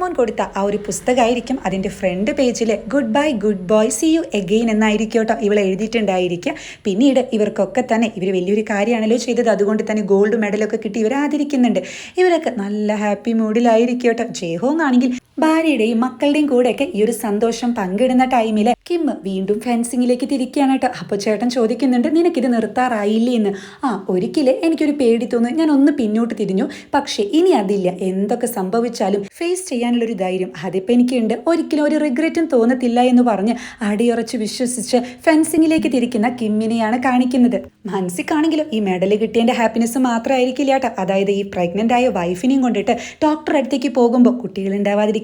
ഡ്രഗ്മോൻ കൊടുത്ത ആ ഒരു പുസ്തകമായിരിക്കും അതിന്റെ ഫ്രണ്ട് പേജിൽ good bye good boy see you again എന്നായിരിക്കും കേട്ടോ ഇവൾ എഴുതിയിട്ടുണ്ടായിരിക്കുക. പിന്നീട് ഇവർക്കൊക്കെ തന്നെ ഇവർ വലിയൊരു കാര്യമാണല്ലോ ചെയ്തത്. അതുകൊണ്ട് തന്നെ ഗോൾഡ് മെഡലൊക്കെ കിട്ടി. ഇവർ ആദരിക്കുന്നുണ്ട്. ഇവരൊക്കെ നല്ല ഹാപ്പി മൂഡിലായിരിക്കും കേട്ടോ. ജയഹോങ് ആണെങ്കിൽ ഭാര്യയുടെയും മക്കളുടെയും കൂടെയൊക്കെ ഈ ഒരു സന്തോഷം പങ്കിടുന്ന ടൈമിൽ കിം വീണ്ടും ഫെൻസിങ്ങിലേക്ക് തിരിക്കുകയാണ് കേട്ടോ. അപ്പോൾ ചേട്ടൻ ചോദിക്കുന്നുണ്ട് നിനക്കിത് നിർത്താറായില്ലേ എന്ന്? ആ ഒരിക്കലേ എനിക്കൊരു പേടി തോന്നുന്നു. ഞാൻ ഒന്ന് പിന്നോട്ട് തിരിഞ്ഞു. പക്ഷേ ഇനി അതില്ല. എന്തൊക്കെ സംഭവിച്ചാലും ഫേസ് ചെയ്യാനുള്ളൊരു ധൈര്യം അതിപ്പോൾ എനിക്കുണ്ട്. ഒരിക്കലും ഒരു റിഗ്രറ്റും തോന്നത്തില്ല എന്ന് പറഞ്ഞ് അടിയുറച്ച് വിശ്വസിച്ച് ഫെൻസിങ്ങിലേക്ക് തിരിക്കുന്ന കിമ്മിനെയാണ് കാണിക്കുന്നത്. മനസ്സിക്കാണെങ്കിലും ഈ മെഡൽ കിട്ടിയതിന്റെ ഹാപ്പിനെസ് മാത്രമായിരിക്കില്ല കേട്ടോ. അതായത് ഈ പ്രഗ്നന്റ് ആയ വൈഫിനെയും കൊണ്ടിട്ട് ഡോക്ടർ അടുത്തേക്ക് പോകുമ്പോൾ കുട്ടികൾ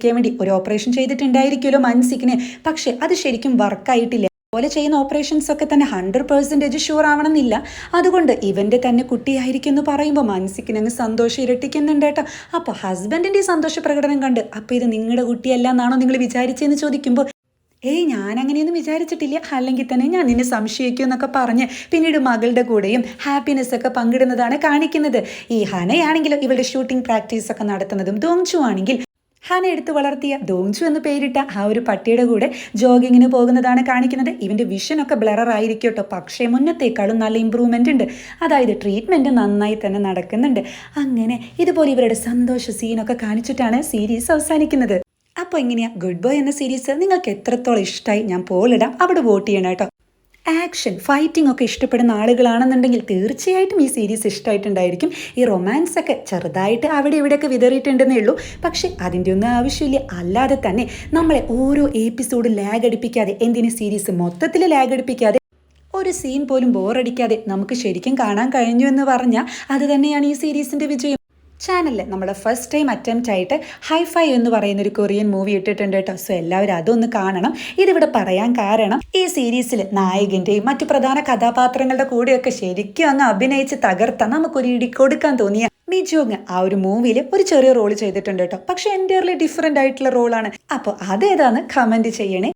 ഉണ്ടാവാതിരിക്കാൻ വേണ്ടി ഒരു ഓപ്പറേഷൻ ചെയ്തിട്ടുണ്ടായിരിക്കുമല്ലോ മാനസിക്കിന്. പക്ഷേ അത് ശരിക്കും വർക്കായിട്ടില്ല പോലെ ചെയ്യുന്ന ഓപ്പറേഷൻസ് ഒക്കെ തന്നെ ഹൺഡ്രഡ് പെർസെന്റേജ് ഷുവർ ആവണമെന്നില്ല. അതുകൊണ്ട് ഇവന്റെ തന്നെ കുട്ടിയായിരിക്കും എന്ന് പറയുമ്പോൾ മനസ്സിക്കിന് അങ്ങ് സന്തോഷം ഇരട്ടിക്കുന്നുണ്ട് കേട്ടോ. അപ്പോൾ ഹസ്ബൻഡിന്റെ സന്തോഷ പ്രകടനം കണ്ട് അപ്പോൾ ഇത് നിങ്ങളുടെ കുട്ടിയല്ല എന്നാണോ നിങ്ങൾ വിചാരിച്ചതെന്ന് ചോദിക്കുമ്പോൾ ഏയ് ഞാൻ അങ്ങനെയൊന്നും വിചാരിച്ചിട്ടില്ല. അല്ലെങ്കിൽ തന്നെ ഞാൻ നിന്നെ സംശയിക്കും എന്നൊക്കെ പറഞ്ഞ് പിന്നീട് മകളുടെ കൂടെയും ഹാപ്പിനെസ് ഒക്കെ പങ്കിടുന്നതാണ് കാണിക്കുന്നത്. ഈ ഹനയാണെങ്കിലും ഇവളുടെ ഷൂട്ടിംഗ് പ്രാക്ടീസ് ഒക്കെ നടത്തുന്നതും ദോങ്ചു ആണെങ്കിൽ ഹന എടുത്തു വളർത്തിയ ദോങ്ചു എന്ന് പേരിട്ട ആ ഒരു പട്ടിയുടെ കൂടെ ജോഗിങ്ങിന് പോകുന്നതാണ് കാണിക്കുന്നത്. ഇവന്റെ വിഷനൊക്കെ ബ്ലറർ ആയിരിക്കും കേട്ടോ പക്ഷേ മുന്നത്തേക്കാളും നല്ല ഇമ്പ്രൂവ്മെന്റ് ഉണ്ട്. അതായത് ട്രീറ്റ്മെന്റ് നന്നായി തന്നെ നടക്കുന്നുണ്ട്. അങ്ങനെ ഇതുപോലെ ഇവരുടെ സന്തോഷ സീനൊക്കെ കാണിച്ചിട്ടാണ് സീരീസ് അവസാനിക്കുന്നത്. അപ്പോൾ എങ്ങനെയാ ഗുഡ് ബോയ് എന്ന സീരീസ് നിങ്ങൾക്ക് എത്രത്തോളം ഇഷ്ടമായി ഞാൻ പോളിടാം അവിടെ വോട്ട് ചെയ്യണം കേട്ടോ. ആക്ഷൻ ഫൈറ്റിംഗ് ഒക്കെ ഇഷ്ടപ്പെടുന്ന ആളുകളാണെന്നുണ്ടെങ്കിൽ തീർച്ചയായിട്ടും ഈ സീരീസ് ഇഷ്ടമായിട്ടുണ്ടായിരിക്കും. ഈ റൊമാൻസ് ഒക്കെ ചെറുതായിട്ട് അവിടെ ഇവിടെയൊക്കെ വിതറിയിട്ടുണ്ടെന്നേ ഉള്ളൂ. പക്ഷേ അതിന്റെ ഒന്നും ആവശ്യമില്ല. അല്ലാതെ തന്നെ നമ്മളെ ഓരോ എപ്പിസോഡ് ലാഗ് അടിപ്പിക്കാതെ എന്തിന് സീരീസ് മൊത്തത്തിൽ ലാഗ് അടിപ്പിക്കാതെ ഒരു സീൻ പോലും ബോറടിക്കാതെ നമുക്ക് ശരിക്കും കാണാൻ കഴിഞ്ഞു എന്ന് പറഞ്ഞാൽ അത് തന്നെയാണ് ഈ സീരീസിന്റെ വിജയം. ചാനലിൽ നമ്മുടെ ഫസ്റ്റ് ടൈം അറ്റംപ്റ്റ് ആയിട്ട് ഹൈഫൈ എന്ന് പറയുന്ന ഒരു കൊറിയൻ മൂവി ഇട്ടിട്ടുണ്ട് കേട്ടോ സോ എല്ലാവരും അതൊന്ന് കാണണം. ഇതിവിടെ പറയാൻ കാരണം ഈ സീരീസിൽ നായകന്റെയും മറ്റു പ്രധാന കഥാപാത്രങ്ങളുടെ കൂടെയൊക്കെ ശരിക്കും അങ്ങ് അഭിനയിച്ച് തകർത്ത നമുക്കൊരു ഇടി കൊടുക്കാൻ തോന്നിയ മിജോങ് ആ ഒരു മൂവിയിൽ ഒരു ചെറിയ റോൾ ചെയ്തിട്ടുണ്ട് കേട്ടോ പക്ഷെ എന്റെ ഡിഫറെന്റ് ആയിട്ടുള്ള റോളാണ് അപ്പോൾ അതേതാന്ന് കമന്റ് ചെയ്യണേ.